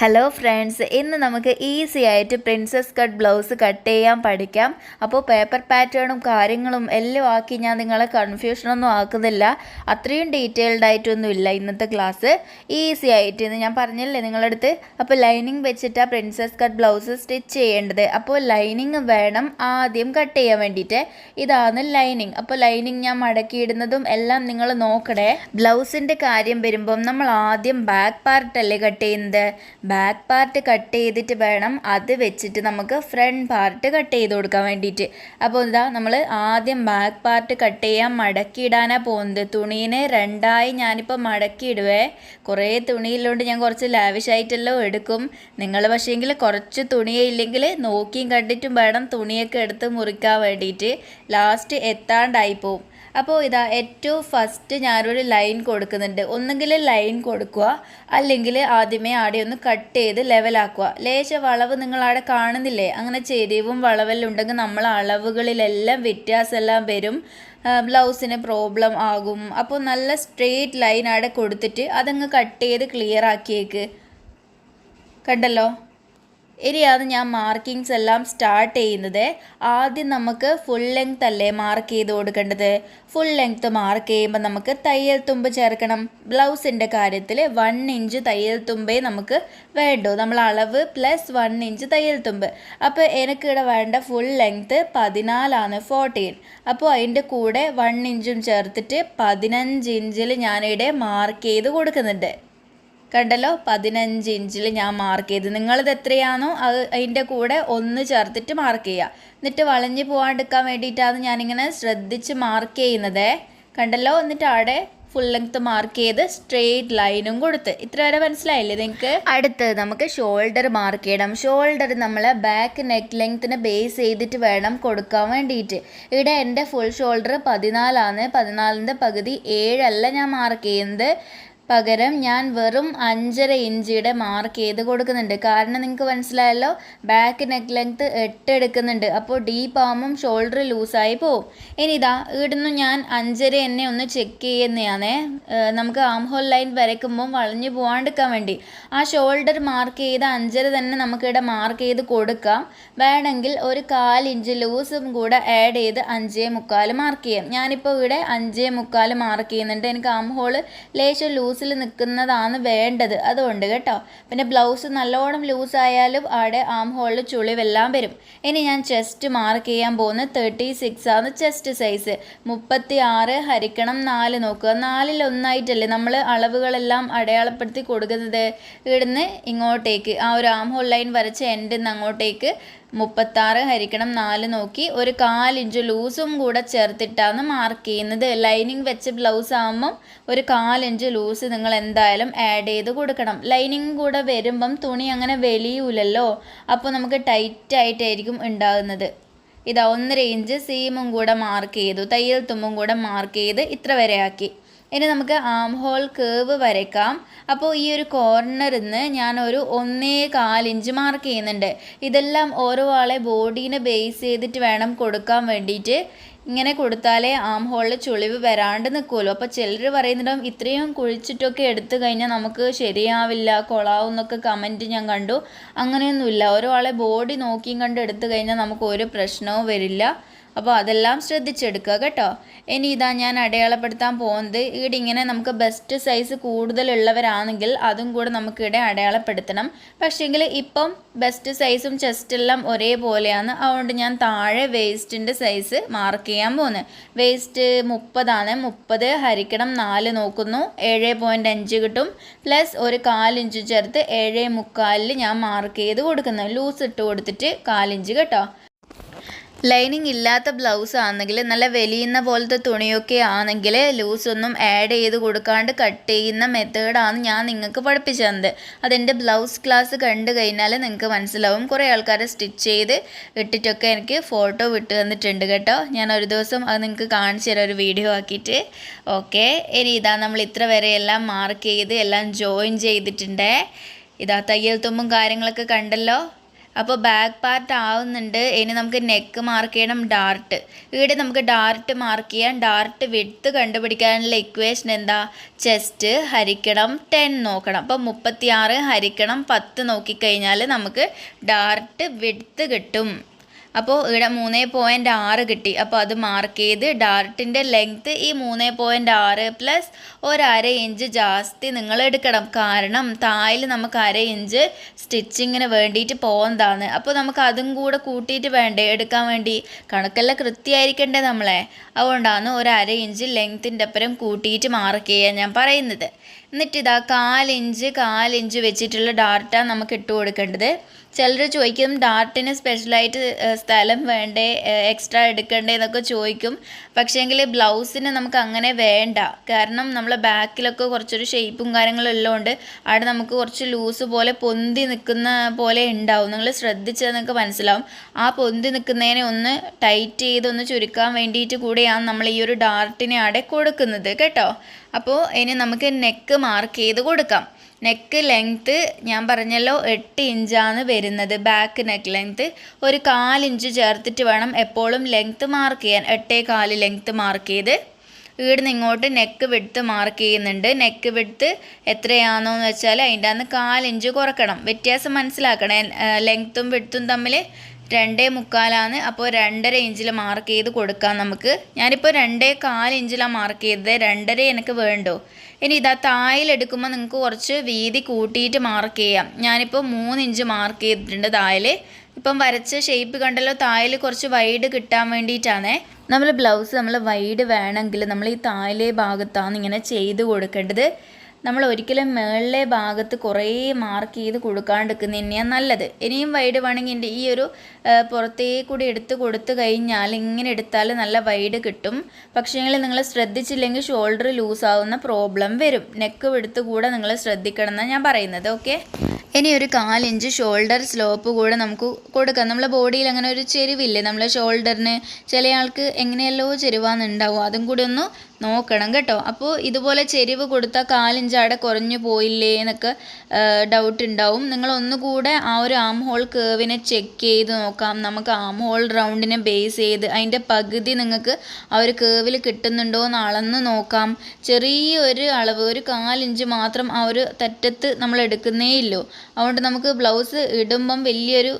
Hello friends ഇന്ന് നമുക്ക് easy ആയിട്ട് പ്രിൻസസ് കട്ട് ബ്ലൗസ് കട്ട് ചെയ്യാൻ പഠിക്കാം. അപ്പോൾ പേപ്പർ പാറ്റേണും കാര്യങ്ങളും എല്ലാം ആക്കി ഞാൻ നിങ്ങളെ കൺഫ്യൂഷനൊന്നും ആക്കുന്നില്ല. അത്രയും ഡീറ്റെയിൽഡ് ആയിട്ടൊന്നും ഇല്ല ഇന്നത്തെ ക്ലാസ് ഈസി ആയിട്ട് ഇന്ന് ഞാൻ പറഞ്ഞില്ലേ നിങ്ങളുടെ അടുത്ത്? അപ്പോൾ ലൈനിങ് വെച്ചിട്ടാണ് പ്രിൻസസ് കട്ട് ബ്ലൗസ് സ്റ്റിച്ച് ചെയ്യേണ്ടത്. അപ്പോൾ ലൈനിങ് വേണം ആദ്യം കട്ട് ചെയ്യാൻ വേണ്ടിയിട്ട്. ഇതാണ് ലൈനിങ് അപ്പോൾ ലൈനിങ് ഞാൻ മടക്കിയിടുന്നതും എല്ലാം നിങ്ങൾ നോക്കണേ. ബ്ലൗസിന്റെ കാര്യം വരുമ്പം നമ്മൾ ആദ്യം ബാക്ക് പാർട്ടല്ലേ കട്ട് ചെയ്യുന്നത്? ബാക്ക് പാർട്ട് കട്ട് ചെയ്തിട്ട് വേണം അത് വെച്ചിട്ട് നമുക്ക് ഫ്രണ്ട് പാർട്ട് കട്ട് ചെയ്ത് കൊടുക്കാൻ വേണ്ടിയിട്ട്. അപ്പോൾ ഇതാ നമ്മൾ ആദ്യം ബാക്ക് പാർട്ട് കട്ട് ചെയ്യാൻ മടക്കിയിടാനാണ് പോകുന്നത്. തുണീനെ രണ്ടായി ഞാനിപ്പോൾ മടക്കിയിടുവേ. കുറേ തുണിയില്ലോണ്ട് ഞാൻ കുറച്ച് ലാവിഷായിട്ടല്ലോ എടുക്കും. നിങ്ങൾ പക്ഷേങ്കിൽ കുറച്ച് തുണിയേ ഇല്ലെങ്കിൽ നോക്കിയും കണ്ടിട്ടും വേണം തുണിയൊക്കെ എടുത്ത് മുറിക്കാൻ വേണ്ടിയിട്ട്. ലാസ്റ്റ് എത്താണ്ടായി പോവും അപ്പോൾ ഇതാ ഏറ്റവും ഫസ്റ്റ് ഞാനൊരു ലൈൻ കൊടുക്കുന്നുണ്ട്. ഒന്നുകിൽ ലൈൻ കൊടുക്കുക അല്ലെങ്കിൽ ആദ്യമേ ആടെ ഒന്ന് കട്ട് ചെയ്ത് ലെവലാക്കുക ലേശ വളവ് നിങ്ങൾ ആടെ കാണുന്നില്ലേ? അങ്ങനെ ചെരിവും വളവെല്ലാം ഉണ്ടെങ്കിൽ നമ്മൾ അളവുകളിലെല്ലാം വ്യത്യാസമെല്ലാം വരും. ബ്ലൗസിന് പ്രോബ്ലം ആകും. അപ്പോൾ നല്ല സ്ട്രെയിറ്റ് ലൈൻ അവിടെ കൊടുത്തിട്ട് അതങ്ങ് കട്ട് ചെയ്ത് ക്ലിയർ ആക്കിയേക്ക്. കണ്ടല്ലോ? ഇനിയാണ് ഞാൻ മാർക്കിങ്സ് എല്ലാം സ്റ്റാർട്ട് ചെയ്യുന്നത്. ആദ്യം നമുക്ക് ഫുൾ ലെങ്ത് അല്ലേ മാർക്ക് ചെയ്ത് കൊടുക്കേണ്ടത്? ഫുൾ ലെങ്ത് മാർക്ക് ചെയ്യുമ്പോൾ നമുക്ക് തയ്യൽ തുമ്പ് ചേർക്കണം. ബ്ലൗസിന്റെ കാര്യത്തിൽ വൺ ഇഞ്ച് തയ്യൽ തുമ്പേ നമുക്ക് വേണ്ടൂ. നമ്മൾ അളവ് പ്ലസ് വൺ ഇഞ്ച് തയ്യൽ തുമ്പ്. അപ്പോൾ എനിക്കിവിടെ വേണ്ട ഫുൾ ലെങ്ത് പതിനാലാണ് ഫോർട്ടീൻ അപ്പോൾ അതിന്റെ കൂടെ വൺ ഇഞ്ചും ചേർത്തിട്ട് പതിനഞ്ച് ഇഞ്ചിൽ ഞാനിവിടെ മാർക്ക് ചെയ്ത് കൊടുക്കുന്നുണ്ട്. കണ്ടല്ലോ? പതിനഞ്ച് ഇഞ്ചിൽ ഞാൻ മാർക്ക് ചെയ്ത്. നിങ്ങളിത് എത്രയാണോ അത് അതിന്റെ കൂടെ ഒന്ന് ചേർത്തിട്ട് മാർക്ക് ചെയ്യുക എന്നിട്ട് വളഞ്ഞ് പോകാണ്ടിരിക്കാൻ വേണ്ടിയിട്ടാണ് ഞാനിങ്ങനെ ശ്രദ്ധിച്ച് മാർക്ക് ചെയ്യുന്നത്. കണ്ടല്ലോ? എന്നിട്ട് അവിടെ ഫുൾ ലെങ്ത് മാർക്ക് ചെയ്ത് സ്ട്രെയിറ്റ് ലൈനും കൊടുത്ത്. ഇത്ര വരെ മനസ്സിലായില്ലേ നിങ്ങൾക്ക് അടുത്തത് നമുക്ക് ഷോൾഡർ മാർക്ക് ചെയ്യണം. ഷോൾഡർ നമ്മൾ ബാക്ക് നെക്ക് ലെങ്ത്തിന് ബേസ് ചെയ്തിട്ട് വേണം കൊടുക്കാൻ വേണ്ടിയിട്ട്. ഇവിടെ എന്റെ ഫുൾ ഷോൾഡർ പതിനാലാണ്. പതിനാലിന്റെ പകുതി ഏഴല്ല ഞാൻ മാർക്ക് ചെയ്യുന്നത്. പകരം ഞാൻ വെറും അഞ്ചര ഇഞ്ചിയുടെ മാർക്ക് ചെയ്ത് കൊടുക്കുന്നുണ്ട്. കാരണം നിങ്ങൾക്ക് മനസ്സിലായല്ലോ ബാക്ക് നെക്ക് ലെങ്ത്ത് എട്ട് എടുക്കുന്നുണ്ട്. അപ്പോൾ ഡീപ്പ് ആകുമ്പം ഷോൾഡർ ലൂസായി പോവും. ഇനി ഇതാ ഇവിടുന്ന് ഞാൻ അഞ്ചര എന്നെ ഒന്ന് ചെക്ക് ചെയ്യുന്നതാണേ നമുക്ക് ആം ഹോൾ ലൈൻ വരയ്ക്കുമ്പം വളഞ്ഞു പോകാണ്ടിരിക്കാൻ വേണ്ടി. ആ ഷോൾഡർ മാർക്ക് ചെയ്ത അഞ്ചര തന്നെ നമുക്കിവിടെ മാർക്ക് ചെയ്ത് കൊടുക്കാം. വേണമെങ്കിൽ ഒരു കാലിഞ്ച് ലൂസും കൂടെ ആഡ് ചെയ്ത് അഞ്ചേ മുക്കാൽ മാർക്ക് ചെയ്യാം. ഞാനിപ്പോൾ ഇവിടെ അഞ്ചേ മുക്കാൽ മാർക്ക് ചെയ്യുന്നുണ്ട്. എനിക്ക് ആം ഹോൾ ലേശം ലൂസ് ലൂസിൽ നിൽക്കുന്നതാണ് വേണ്ടത്. അതുകൊണ്ട് കേട്ടോ. പിന്നെ ബ്ലൗസ് നല്ലോണം ലൂസായാലും അവിടെ ആം ഹോളിൽ ചുളിവെല്ലാം വരും. ഇനി ഞാൻ ചെസ്റ്റ് മാർക്ക് ചെയ്യാൻ പോകുന്നത് തേർട്ടി സിക്സ് ആണ് ചെസ്റ്റ് സൈസ് മുപ്പത്തി ആറ് ഹരിക്കണം നാല് നോക്കുക. നാലിൽ ഒന്നായിട്ടല്ലേ നമ്മൾ അളവുകളെല്ലാം അടയാളപ്പെടുത്തി കൊടുക്കുന്നത്? ഇവിടുന്ന് ഇങ്ങോട്ടേക്ക്. ആ ഒരു ആം ഹോൾ ലൈൻ വരച്ച എൻഡിൽ നിന്ന് അങ്ങോട്ടേക്ക് മുപ്പത്താറ് ഹരിക്കണം നാല് നോക്കി ഒരു കാലിഞ്ച് ലൂസും കൂടെ ചേർത്തിട്ടാണ് മാർക്ക് ചെയ്യുന്നത്. ലൈനിങ് വെച്ച് ബ്ലൗസ് ആകുമ്പം ഒരു കാലിഞ്ച് ലൂസ് നിങ്ങൾ എന്തായാലും ആഡ് ചെയ്ത് കൊടുക്കണം. ലൈനിങ് കൂടെ വരുമ്പം തുണി അങ്ങനെ വലിയൂലല്ലോ അപ്പോൾ നമുക്ക് ടൈറ്റായിട്ടായിരിക്കും ഉണ്ടാകുന്നത്. ഇതാ ഒന്നര ഇഞ്ച് സീമും കൂടെ മാർക്ക് ചെയ്തു. തയ്യൽ തുമ്പും കൂടെ മാർക്ക് ചെയ്ത് ഇത്ര വരെ ആക്കി. ഇനി നമുക്ക് ആം ഹോൾ കേവ് വരയ്ക്കാം. അപ്പോൾ ഈ ഒരു കോർണറിൽ നിന്ന് ഞാൻ ഒരു ഒന്നേ കാലിഞ്ച് മാർക്ക് ചെയ്യുന്നുണ്ട്. ഇതെല്ലാം ഓരോ ആളെ ബോഡീനെ ബേസ് ചെയ്തിട്ട് വേണം കൊടുക്കാൻ വേണ്ടിയിട്ട്. ഇങ്ങനെ കൊടുത്താലേ ആം ഹോളിൽ ചുളിവ് വരാണ്ട് നിൽക്കുമല്ലോ അപ്പോൾ ചിലർ പറയുന്നുണ്ടാവും ഇത്രയും കുഴിച്ചിട്ടൊക്കെ എടുത്തു കഴിഞ്ഞാൽ നമുക്ക് ശരിയാവില്ല കൊളാവും എന്നൊക്കെ കമന്റ് ഞാൻ കണ്ടു. അങ്ങനെയൊന്നുമില്ല. ഓരോ ആളെ ബോഡി നോക്കിയും കണ്ട് എടുത്തു കഴിഞ്ഞാൽ നമുക്ക് ഒരു പ്രശ്നവും വരില്ല. അപ്പോൾ അതെല്ലാം ശ്രദ്ധിച്ചെടുക്കുക കേട്ടോ. ഇനി ഇതാ ഞാൻ അടയാളപ്പെടുത്താൻ പോകുന്നത്. ഇവിടെ ഇങ്ങനെ നമുക്ക് ബെസ്റ്റ് സൈസ് കൂടുതലുള്ളവരാണെങ്കിൽ അതും കൂടെ നമുക്കിവിടെ അടയാളപ്പെടുത്തണം. പക്ഷേങ്കിൽ ഇപ്പം ബെസ്റ്റ് സൈസും ചെസ്റ്റെല്ലാം ഒരേപോലെയാണ്. അതുകൊണ്ട് ഞാൻ താഴെ വേസ്റ്റിന്റെ സൈസ് മാർക്ക് ചെയ്യാൻ പോകുന്നത് വേസ്റ്റ് മുപ്പതാണ്. മുപ്പത് ഹരിക്കണം നാല് നോക്കുന്നു. ഏഴ് പോയിന്റ് അഞ്ച് കിട്ടും. പ്ലസ് ഒരു കാലിഞ്ച് ചേർത്ത് ഏഴ് മുക്കാലിൽ ഞാൻ മാർക്ക് ചെയ്ത് കൊടുക്കുന്നു. ലൂസ് ഇട്ട് കൊടുത്തിട്ട് കാലിഞ്ച് കേട്ടോ. ലൈനിങ് ഇല്ലാത്ത ബ്ലൗസ് ആണെങ്കിൽ നല്ല വലിയുന്ന പോലത്തെ തുണിയൊക്കെ ആണെങ്കിൽ ലൂസൊന്നും ആഡ് ചെയ്ത് കൊടുക്കാണ്ട് കട്ട് ചെയ്യുന്ന മെത്തേഡാണ് ഞാൻ നിങ്ങൾക്ക് പഠിപ്പിച്ചു തന്നത് അതെന്റെ ബ്ലൗസ് ക്ലാസ് കണ്ടു കഴിഞ്ഞാൽ നിങ്ങൾക്ക് മനസ്സിലാവും. കുറേ ആൾക്കാരെ സ്റ്റിച്ച് ചെയ്ത് ഇട്ടിട്ടൊക്കെ എനിക്ക് ഫോട്ടോ വിട്ട് തന്നിട്ടുണ്ട് കേട്ടോ. ഞാൻ ഒരു ദിവസം അത് നിങ്ങൾക്ക് കാണിച്ചു തരാം ഒരു വീഡിയോ ആക്കിയിട്ട്. ഓക്കെ ഇനി ഇതാ നമ്മൾ ഇത്ര വരെ എല്ലാം മാർക്ക് ചെയ്ത് എല്ലാം ജോയിൻ ചെയ്തിട്ടുണ്ട്. ഇതാ തയ്യൽ തുമ്പും കാര്യങ്ങളൊക്കെ കണ്ടല്ലോ. അപ്പോൾ ബാക്ക് പാർട്ട് ആവുന്നുണ്ട്. ഇനി നമുക്ക് നെക്ക് മാർക്ക് ചെയ്യണം ഡാർട്ട് ഇവിടെ നമുക്ക് ഡാർട്ട് മാർക്ക് ചെയ്യാം. ഡാർട്ട് വിഡ്ത്ത് കണ്ടുപിടിക്കാനുള്ള ഇക്വേഷൻ എന്താ? ചെസ്റ്റ് ഹരിക്കണം ടെൻ നോക്കണം. അപ്പോൾ മുപ്പത്തിയാറ് ഹരിക്കണം പത്ത് നോക്കിക്കഴിഞ്ഞാൽ നമുക്ക് ഡാർട്ട് വിട്ത്ത് കിട്ടും. അപ്പോൾ ഇവിടെ മൂന്ന് പോയിന്റ് ആറ് കിട്ടി. അപ്പോൾ അത് മാർക്ക് ചെയ്ത് ഡാർട്ടിന്റെ ലെങ്ത്ത് ഈ മൂന്ന് പോയിന്റ് ആറ് പ്ലസ് ഒരര ഇഞ്ച് ജാസ്തി നിങ്ങൾ എടുക്കണം. കാരണം തായിൽ നമുക്ക് അര ഇഞ്ച് സ്റ്റിച്ചിങ്ങിന് വേണ്ടിയിട്ട് പോകുന്നതാണ് അപ്പോൾ നമുക്ക് അതും കൂടെ കൂട്ടിയിട്ട് വേണ്ടേ? എടുക്കാൻ വേണ്ടി. കണക്കെല്ലാം കൃത്യമായിരിക്കണ്ടേ നമ്മളെ? അതുകൊണ്ടാണ് ഒരു അര ഇഞ്ച് ലെങ്ത്തിന്റെ അപ്പുറം കൂട്ടിയിട്ട് മാർക്ക് ചെയ്യാൻ ഞാൻ പറയുന്നത്. എന്നിട്ട് ഇതാ കാലിഞ്ച് കാലിഞ്ച് വെച്ചിട്ടുള്ള ഡാർട്ട നമുക്ക് ഇട്ട് കൊടുക്കേണ്ടത്. ചിലർ ചോദിക്കും ഡാർട്ടിന് സ്പെഷ്യലായിട്ട് സ്ഥലം വേണ്ടേ? എക്സ്ട്രാ എടുക്കണ്ടേ? എന്നൊക്കെ ചോദിക്കും. പക്ഷേങ്കിൽ ബ്ലൗസിന് നമുക്ക് അങ്ങനെ വേണ്ട. കാരണം നമ്മളെ ബാക്കിലൊക്കെ കുറച്ചൊരു ഷേപ്പും കാര്യങ്ങളും ഉള്ളതുകൊണ്ട് അവിടെ നമുക്ക് കുറച്ച് ലൂസ് പോലെ പൊന്തി നിൽക്കുന്ന പോലെ ഉണ്ടാവും. നിങ്ങൾ ശ്രദ്ധിച്ചാൽ നിങ്ങൾക്ക് മനസ്സിലാവും. ആ പൊന്തി നിൽക്കുന്നതിനെ ഒന്ന് ടൈറ്റ് ചെയ്ത് ഒന്ന് ചുരുക്കാൻ വേണ്ടിയിട്ട് കൂടിയാണ് നമ്മൾ ഈ ഒരു ഡാർട്ടിനെ അവിടെ കൊടുക്കുന്നത്. കേട്ടോ? അപ്പോൾ ഇനി നമുക്ക് നെക്ക് മാർക്ക് ചെയ്ത് കൊടുക്കാം. നെക്ക് ലെങ്ത്ത് ഞാൻ പറഞ്ഞല്ലോ എട്ട് ഇഞ്ചാണ് വരുന്നത്. ബാക്ക് നെക്ക് ലെങ്ത്ത് ഒരു കാലിഞ്ച് ചേർത്തിട്ട് വേണം എപ്പോഴും ലെങ്ത്ത് മാർക്ക് ചെയ്യാൻ. എട്ടേ കാൽ ലെങ്ത്ത് മാർക്ക് ചെയ്ത്. ഇവിടുന്ന് ഇങ്ങോട്ട് നെക്ക് വിടുത്ത് മാർക്ക് ചെയ്യുന്നുണ്ട്. നെക്ക് വിടുത്ത് എത്രയാണോ എന്ന് വെച്ചാൽ അതിന്റെ അന്ന് കാലിഞ്ച് കുറക്കണം. വ്യത്യാസം മനസ്സിലാക്കണേ. ലെങ്ത്തും വിടുത്തും തമ്മിൽ രണ്ടേ മുക്കാലാണ്. അപ്പോൾ രണ്ടര ഇഞ്ചിൽ മാർക്ക് ചെയ്ത് കൊടുക്കാം നമുക്ക്. ഞാനിപ്പോൾ രണ്ടേ കാൽ ഇഞ്ചിലാണ് മാർക്ക് ചെയ്തത്. രണ്ടര എനിക്ക് വേണ്ടോ? ഇനി ഇതാ തായിലെടുക്കുമ്പോൾ നിങ്ങൾക്ക് കുറച്ച് വീതി കൂട്ടിയിട്ട് മാർക്ക് ചെയ്യാം. ഞാനിപ്പോൾ മൂന്ന് ഇഞ്ച് മാർക്ക് ചെയ്തിട്ടുണ്ട് തായിൽ ഇപ്പം വരച്ച ഷേപ്പ് കണ്ടല്ലോ തായിൽ കുറച്ച് വൈഡ് കിട്ടാൻ വേണ്ടിയിട്ടാണേ. നമ്മൾ ബ്ലൗസ് നമ്മൾ വൈഡ് വേണമെങ്കിൽ നമ്മൾ ഈ തായിലെ ഭാഗത്താണ് ഇങ്ങനെ ചെയ്ത് കൊടുക്കേണ്ടത്. നമ്മൾ ഒരിക്കലും മേളിലെ ഭാഗത്ത് കുറേ മാർക്ക് ചെയ്ത് കൊടുക്കാണ്ടിരിക്കുന്നത് തന്നെയാണ് നല്ലത്. ഇനിയും വൈഡ് വേണമെങ്കിൽ എന്റെ ഈ ഒരു പുറത്തേ കൂടി എടുത്ത് കൊടുത്തു കഴിഞ്ഞാൽ ഇങ്ങനെ എടുത്താൽ നല്ല വൈഡ് കിട്ടും. പക്ഷേങ്കിൽ നിങ്ങൾ ശ്രദ്ധിച്ചില്ലെങ്കിൽ ഷോൾഡർ ലൂസ് ആവുന്ന പ്രോബ്ലം വരും. നെക്ക് എടുത്ത് കൂടെ നിങ്ങൾ ശ്രദ്ധിക്കണം എന്നാണ് ഞാൻ പറയുന്നത് ഓക്കെ ഇനി ഒരു കാലിഞ്ച് ഷോൾഡർ സ്ലോപ്പ് കൂടെ നമുക്ക് കൊടുക്കാം. നമ്മളെ ബോഡിയിൽ അങ്ങനെ ഒരു ചെരുവില്ലേ? നമ്മളെ ഷോൾഡറിന് ചില ആൾക്ക് എങ്ങനെയല്ലോ ചെരുവാന്നുണ്ടാവും. അതും കൂടി ഒന്ന് നോക്കണം കേട്ടോ. അപ്പോൾ ഇതുപോലെ ചെരുവ് കൊടുത്താൽ കാലിഞ്ച് അവിടെ കുറഞ്ഞു പോയില്ലേ എന്നൊക്കെ ഡൗട്ട് ഉണ്ടാവും. നിങ്ങൾ ഒന്നുകൂടെ ആ ഒരു ആം ഹോൾ കേവിനെ ചെക്ക് ചെയ്ത് നോക്കാം. നമുക്ക് ആം ഹോൾ റൗണ്ടിനെ ബേസ് ചെയ്ത് അതിന്റെ പകുതി നിങ്ങൾക്ക് ആ ഒരു കേവിൽ കിട്ടുന്നുണ്ടോ എന്ന് അളന്ന് നോക്കാം. ചെറിയൊരു അളവ് ഒരു കാലിഞ്ച് മാത്രം ആ ഒരു തറ്റത്ത് നമ്മൾ എടുക്കുന്നേ ഇല്ലോ. അതുകൊണ്ട് നമുക്ക് ബ്ലൗസ് ഇടുമ്പം വലിയൊരു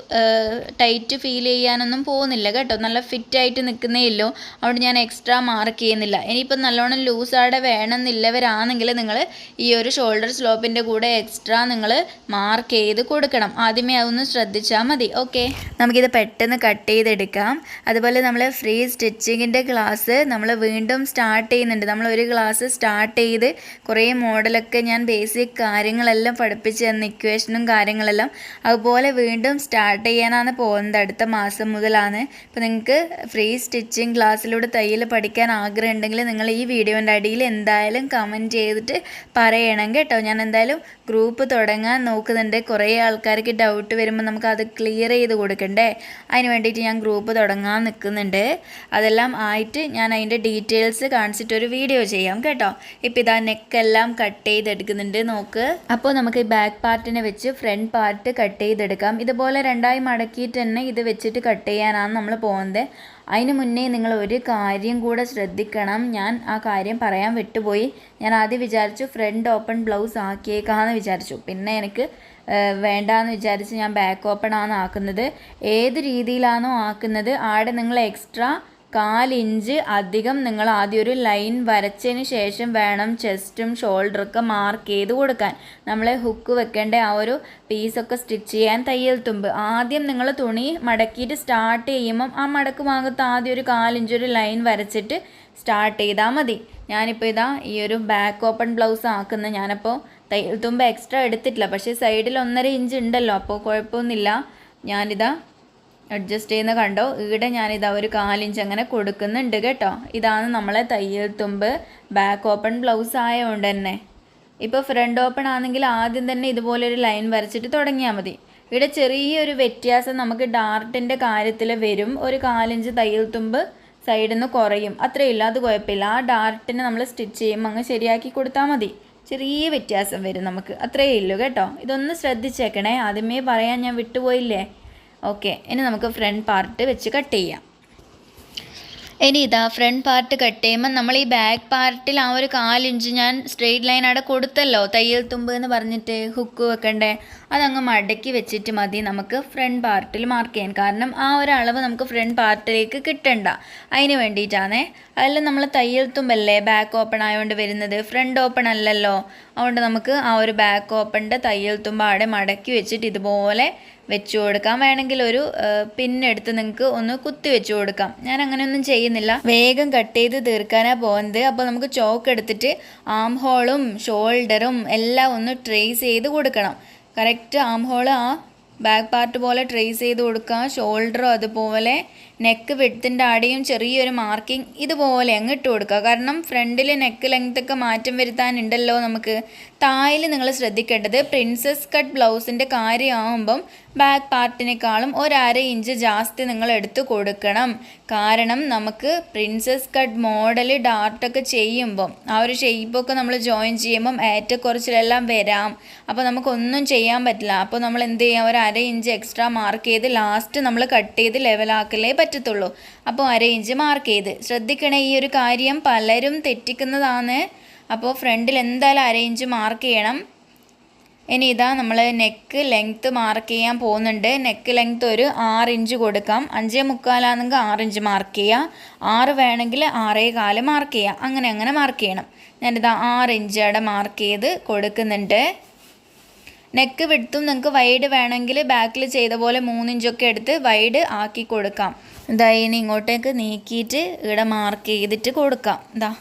ടൈറ്റ് ഫീൽ ചെയ്യാനൊന്നും പോകുന്നില്ല കേട്ടോ. നല്ല ഫിറ്റായിട്ട് നിൽക്കുന്നേ ഇല്ലോ. അതുകൊണ്ട് ഞാൻ എക്സ്ട്രാ മാർക്ക് ചെയ്യുന്നില്ല. ഇനിയിപ്പം നല്ലോണം ലൂസാടെ വേണമെന്നില്ലവരാണെങ്കിൽ നിങ്ങൾ ഈ ഒരു ഷോൾഡർ സ്ലോപ്പിന്റെ കൂടെ എക്സ്ട്രാ നിങ്ങൾ മാർക്ക് ചെയ്ത് കൊടുക്കണം. ആദ്യമേ അതൊന്ന് ശ്രദ്ധിച്ചാൽ മതി. ഓക്കെ നമുക്കിത് പെട്ടെന്ന് കട്ട് ചെയ്തെടുക്കാം. അതുപോലെ നമ്മൾ ഫ്രീ സ്റ്റിച്ചിങ്ങിന്റെ ക്ലാസ് നമ്മൾ വീണ്ടും സ്റ്റാർട്ട് ചെയ്യുന്നുണ്ട്. നമ്മൾ ഒരു ക്ലാസ് സ്റ്റാർട്ട് ചെയ്ത് കുറേ മോഡലൊക്കെ ഞാൻ ബേസിക് കാര്യങ്ങളെല്ലാം പഠിപ്പിച്ച് തന്ന ഇക്വേഷനും കാര്യങ്ങളെല്ലാം അതുപോലെ വീണ്ടും സ്റ്റാർട്ട് ചെയ്യാനാണ് പോകുന്നത്. അടുത്ത മാസം മുതലാണ്. അപ്പോൾ നിങ്ങൾക്ക് ഫ്രീ സ്റ്റിച്ചിങ് ക്ലാസ്സിലൂടെ തയ്യൽ പഠിക്കാൻ ആഗ്രഹമുണ്ടെങ്കിൽ നിങ്ങൾ ഈ വീഡിയോന്റെ അടിയിൽ എന്തായാലും കമന്റ് ചെയ്തിട്ട് പറയണം കേട്ടോ. ഞാൻ എന്തായാലും ഗ്രൂപ്പ് തുടങ്ങാൻ നോക്കുന്നുണ്ട്. കുറേ ആൾക്കാർക്ക് ഡൗട്ട് വരുമ്പോൾ നമുക്ക് അത് ക്ലിയർ ചെയ്ത് കൊടുക്കണ്ടേ? അതിന് വേണ്ടിയിട്ട് ഞാൻ ഗ്രൂപ്പ് തുടങ്ങാൻ നിൽക്കുന്നുണ്ട് അതെല്ലാം ആയിട്ട് ഞാൻ അതിന്റെ ഡീറ്റെയിൽസ് കാണിച്ചിട്ടൊരു വീഡിയോ ചെയ്യാം കേട്ടോ. ഇപ്പം ഇതാ നെക്കെല്ലാം കട്ട് ചെയ്തെടുക്കുന്നുണ്ട്. നോക്ക്. അപ്പോൾ നമുക്ക് ഈ ബാക്ക് പാർട്ടിനെ വെച്ച് ഫ്രണ്ട് പാർട്ട് കട്ട് ചെയ്തെടുക്കാം. ഇതുപോലെ രണ്ടായി മടക്കിയിട്ട് തന്നെ ഇത് വെച്ചിട്ട് കട്ട് ചെയ്യാനാണ് നമ്മൾ പോകുന്നത് അതിന് മുന്നേ നിങ്ങൾ ഒരു കാര്യം കൂടെ ശ്രദ്ധിക്കണം. ഞാൻ ആ കാര്യം പറയാൻ വിട്ടുപോയി. ഞാൻ ആദ്യം വിചാരിച്ചു ഫ്രണ്ട് ഓപ്പൺ ബ്ലൗസ് ആക്കിയേക്കാന്ന് വിചാരിച്ചു. പിന്നെ എനിക്ക് വേണ്ടാന്ന് വിചാരിച്ച് ഞാൻ ബാക്ക് ഓപ്പൺ ആണ് ആക്കുന്നത്. ഏത് രീതിയിലാണോ ആക്കുന്നത്. ആടെ നിങ്ങൾ എക്സ്ട്രാ കാലിഞ്ച് അധികം നിങ്ങൾ ആദ്യം ഒരു ലൈൻ വരച്ചതിന് ശേഷം വേണം ചെസ്റ്റും ഷോൾഡറൊക്കെ മാർക്ക് ചെയ്ത് കൊടുക്കാൻ. നമ്മളെ ഹുക്ക് വെക്കേണ്ട ആ ഒരു പീസൊക്കെ സ്റ്റിച്ച് ചെയ്യാൻ തയ്യൽ തുമ്പ്. ആദ്യം നിങ്ങൾ തുണി മടക്കിയിട്ട് സ്റ്റാർട്ട് ചെയ്യുമ്പം ആ മടക്ക് ഭാഗത്ത് ആദ്യം ഒരു കാലിഞ്ച് ഒരു ലൈൻ വരച്ചിട്ട് സ്റ്റാർട്ട് ചെയ്താൽ മതി. ഞാനിപ്പോൾ ഇതാ ഈ ഒരു ബാക്ക് ഓപ്പൺ ബ്ലൗസ് ആക്കുന്ന ഞാനപ്പോൾ തയ്യൽ തുമ്പ് എക്സ്ട്രാ എടുത്തിട്ടില്ല. പക്ഷേ സൈഡിൽ ഒന്നര ഇഞ്ച് ഉണ്ടല്ലോ അപ്പോൾ കുഴപ്പമൊന്നുമില്ല. ഞാനിതാ അഡ്ജസ്റ്റ് ചെയ്യുന്ന കണ്ടോ? ഇവിടെ ഞാനിതാ ഒരു കാലിഞ്ച് അങ്ങനെ കൊടുക്കുന്നുണ്ട് കേട്ടോ. ഇതാണ് നമ്മളെ തയ്യൽ തുമ്പ്. ബാക്ക് ഓപ്പൺ ബ്ലൗസ് ആയതുകൊണ്ട് തന്നെ. ഇപ്പോൾ ഫ്രണ്ട് ഓപ്പൺ ആണെങ്കിൽ ആദ്യം തന്നെ ഇതുപോലെ ഒരു ലൈൻ വരച്ചിട്ട് തുടങ്ങിയാൽ മതി. ഇവിടെ ചെറിയൊരു വ്യത്യാസം നമുക്ക് ഡാർട്ടിന്റെ കാര്യത്തിൽ വരും. ഒരു കാലിഞ്ച് തയ്യൽ തുമ്പ് സൈഡിൽ നിന്ന് കുറയും അത്രയില്ല അത് കുഴപ്പമില്ല. ആ ഡാർട്ടിനെ നമ്മൾ സ്റ്റിച്ച് ചെയ്യും അങ്ങ് ശരിയാക്കി കൊടുത്താൽ മതി. ചെറിയ വ്യത്യാസം വരും നമുക്ക്. അത്രയേ ഉള്ളൂ കേട്ടോ. ഇതൊന്ന് ശ്രദ്ധിച്ചേക്കണേ. ആദ്യമേ പറയാൻ ഞാൻ വിട്ടുപോയില്ലേ? ഓക്കെ ഇനി നമുക്ക് ഫ്രണ്ട് പാർട്ട് വെച്ച് കട്ട് ചെയ്യാം. ഇനി ഇതാ ഫ്രണ്ട് പാർട്ട് കട്ട് ചെയ്യുമ്പോൾ നമ്മൾ ഈ ബാക്ക് പാർട്ടിൽ ആ ഒരു കാലിഞ്ച് ഞാൻ സ്ട്രെയിറ്റ് ലൈൻ അവിടെ കൊടുത്തല്ലോ. തയ്യൽ തുമ്പ് എന്ന് പറഞ്ഞിട്ട് ഹുക്ക് വെക്കണ്ടേ? അതങ്ങ് മടക്കി വെച്ചിട്ട് മതി നമുക്ക് ഫ്രണ്ട് പാർട്ടിൽ മാർക്ക് ചെയ്യാൻ. കാരണം ആ ഒരു അളവ് നമുക്ക് ഫ്രണ്ട് പാർട്ടിലേക്ക് കിട്ടണ്ട. അതിന് വേണ്ടിയിട്ടാണേ. അതിൽ നമ്മൾ തയ്യൽ തുമ്പല്ലേ? ബാക്ക് ഓപ്പൺ ആയതുകൊണ്ട് വരുന്നത്. ഫ്രണ്ട് ഓപ്പൺ അല്ലല്ലോ. അതുകൊണ്ട് നമുക്ക് ആ ഒരു ബാക്ക് ഓപ്പണിന്റെ തയ്യൽ തുമ്പ് അവിടെ മടക്കി വെച്ചിട്ട് ഇതുപോലെ വെച്ച് കൊടുക്കാം. വേണമെങ്കിൽ ഒരു പിന്നെടുത്ത് നിങ്ങൾക്ക് ഒന്ന് കുത്തി വെച്ച് കൊടുക്കാം. ഞാൻ അങ്ങനെയൊന്നും ചെയ്യുന്നില്ല. വേഗം കട്ട് ചെയ്ത് തീർക്കാനാണ് പോകുന്നത് അപ്പോൾ നമുക്ക് ചോക്ക് എടുത്തിട്ട് ആം ഹോളും ഷോൾഡറും എല്ലാം ഒന്ന് ട്രേസ് ചെയ്ത് കൊടുക്കണം. കറക്റ്റ് ആം ഹോൾ ആ ബാക്ക് പാർട്ട് പോലെ ട്രേസ് ചെയ്ത് കൊടുക്കുക ഷോൾഡറും അതുപോലെ നെക്ക് വിട്ടിന്റെ അടിയും ചെറിയൊരു മാർക്കിംഗ് ഇതുപോലെ അങ്ങ് ഇട്ട് കൊടുക്കുക കാരണം ഫ്രണ്ടിൽ നെക്ക് ലെങ്ത്തൊക്കെ മാറ്റം വരുത്താനുണ്ടല്ലോ നമുക്ക്. തായിൽ നിങ്ങൾ ശ്രദ്ധിക്കേണ്ടത് പ്രിൻസസ് കട്ട് ബ്ലൗസിന്റെ കാര്യമാകുമ്പം ബാക്ക് പാർട്ടിനേക്കാളും ഒരര ഇഞ്ച് ജാസ്തി നിങ്ങൾ എടുത്തു കൊടുക്കണം. കാരണം നമുക്ക് പ്രിൻസസ് കട്ട് മോഡൽ ഡാർട്ടൊക്കെ ചെയ്യുമ്പം ആ ഒരു ഷെയ്പ്പൊക്കെ നമ്മൾ ജോയിൻ ചെയ്യുമ്പം ഏറ്റക്കുറച്ചിലെല്ലാം വരാം. അപ്പോൾ നമുക്കൊന്നും ചെയ്യാൻ പറ്റില്ല. അപ്പോൾ നമ്മൾ എന്ത് ചെയ്യാം? ഒരു അര ഇഞ്ച് എക്സ്ട്രാ മാർക്ക് ചെയ്ത് ലാസ്റ്റ് നമ്മൾ കട്ട് ചെയ്ത് ലെവലാക്കലേ പറ്റത്തുള്ളൂ. അപ്പോൾ അര ഇഞ്ച് മാർക്ക് ചെയ്ത്. ശ്രദ്ധിക്കണേ ഈ ഒരു കാര്യം പലരും തെറ്റിക്കുന്നതാണ്. അപ്പോൾ ഫ്രണ്ടിൽ എന്തായാലും അര ഇഞ്ച് മാർക്ക് ചെയ്യണം. ഇനി ഇതാ നമ്മൾ നെക്ക് ലെങ്ത്ത് മാർക്ക് ചെയ്യാൻ പോകുന്നുണ്ട്. നെക്ക് ലെങ്ത്ത് ഒരു ആറ് ഇഞ്ച് കൊടുക്കാം. അഞ്ചേ മുക്കാലാണെങ്കിൽ ആറ് ഇഞ്ച് മാർക്ക് ചെയ്യുക ആറ് വേണമെങ്കിൽ ആറേ കാൽ മാർക്ക് ചെയ്യുക അങ്ങനെ അങ്ങനെ മാർക്ക് ചെയ്യണം. ഞാനിതാ ആറ് ഇഞ്ച് അവിടെ മാർക്ക് ചെയ്ത് കൊടുക്കുന്നുണ്ട്. നെക്ക് വിടുത്തും നിങ്ങൾക്ക് വൈഡ് വേണമെങ്കിൽ ബാക്കിൽ ചെയ്ത പോലെ മൂന്നിഞ്ചൊക്കെ എടുത്ത് വൈഡ് ആക്കി കൊടുക്കാം. ഇതാ ഇനി ഇങ്ങോട്ടേക്ക് നീക്കിയിട്ട് ഇവിടെ മാർക്ക് ചെയ്തിട്ട് കൊടുക്കാം. ഇതാ.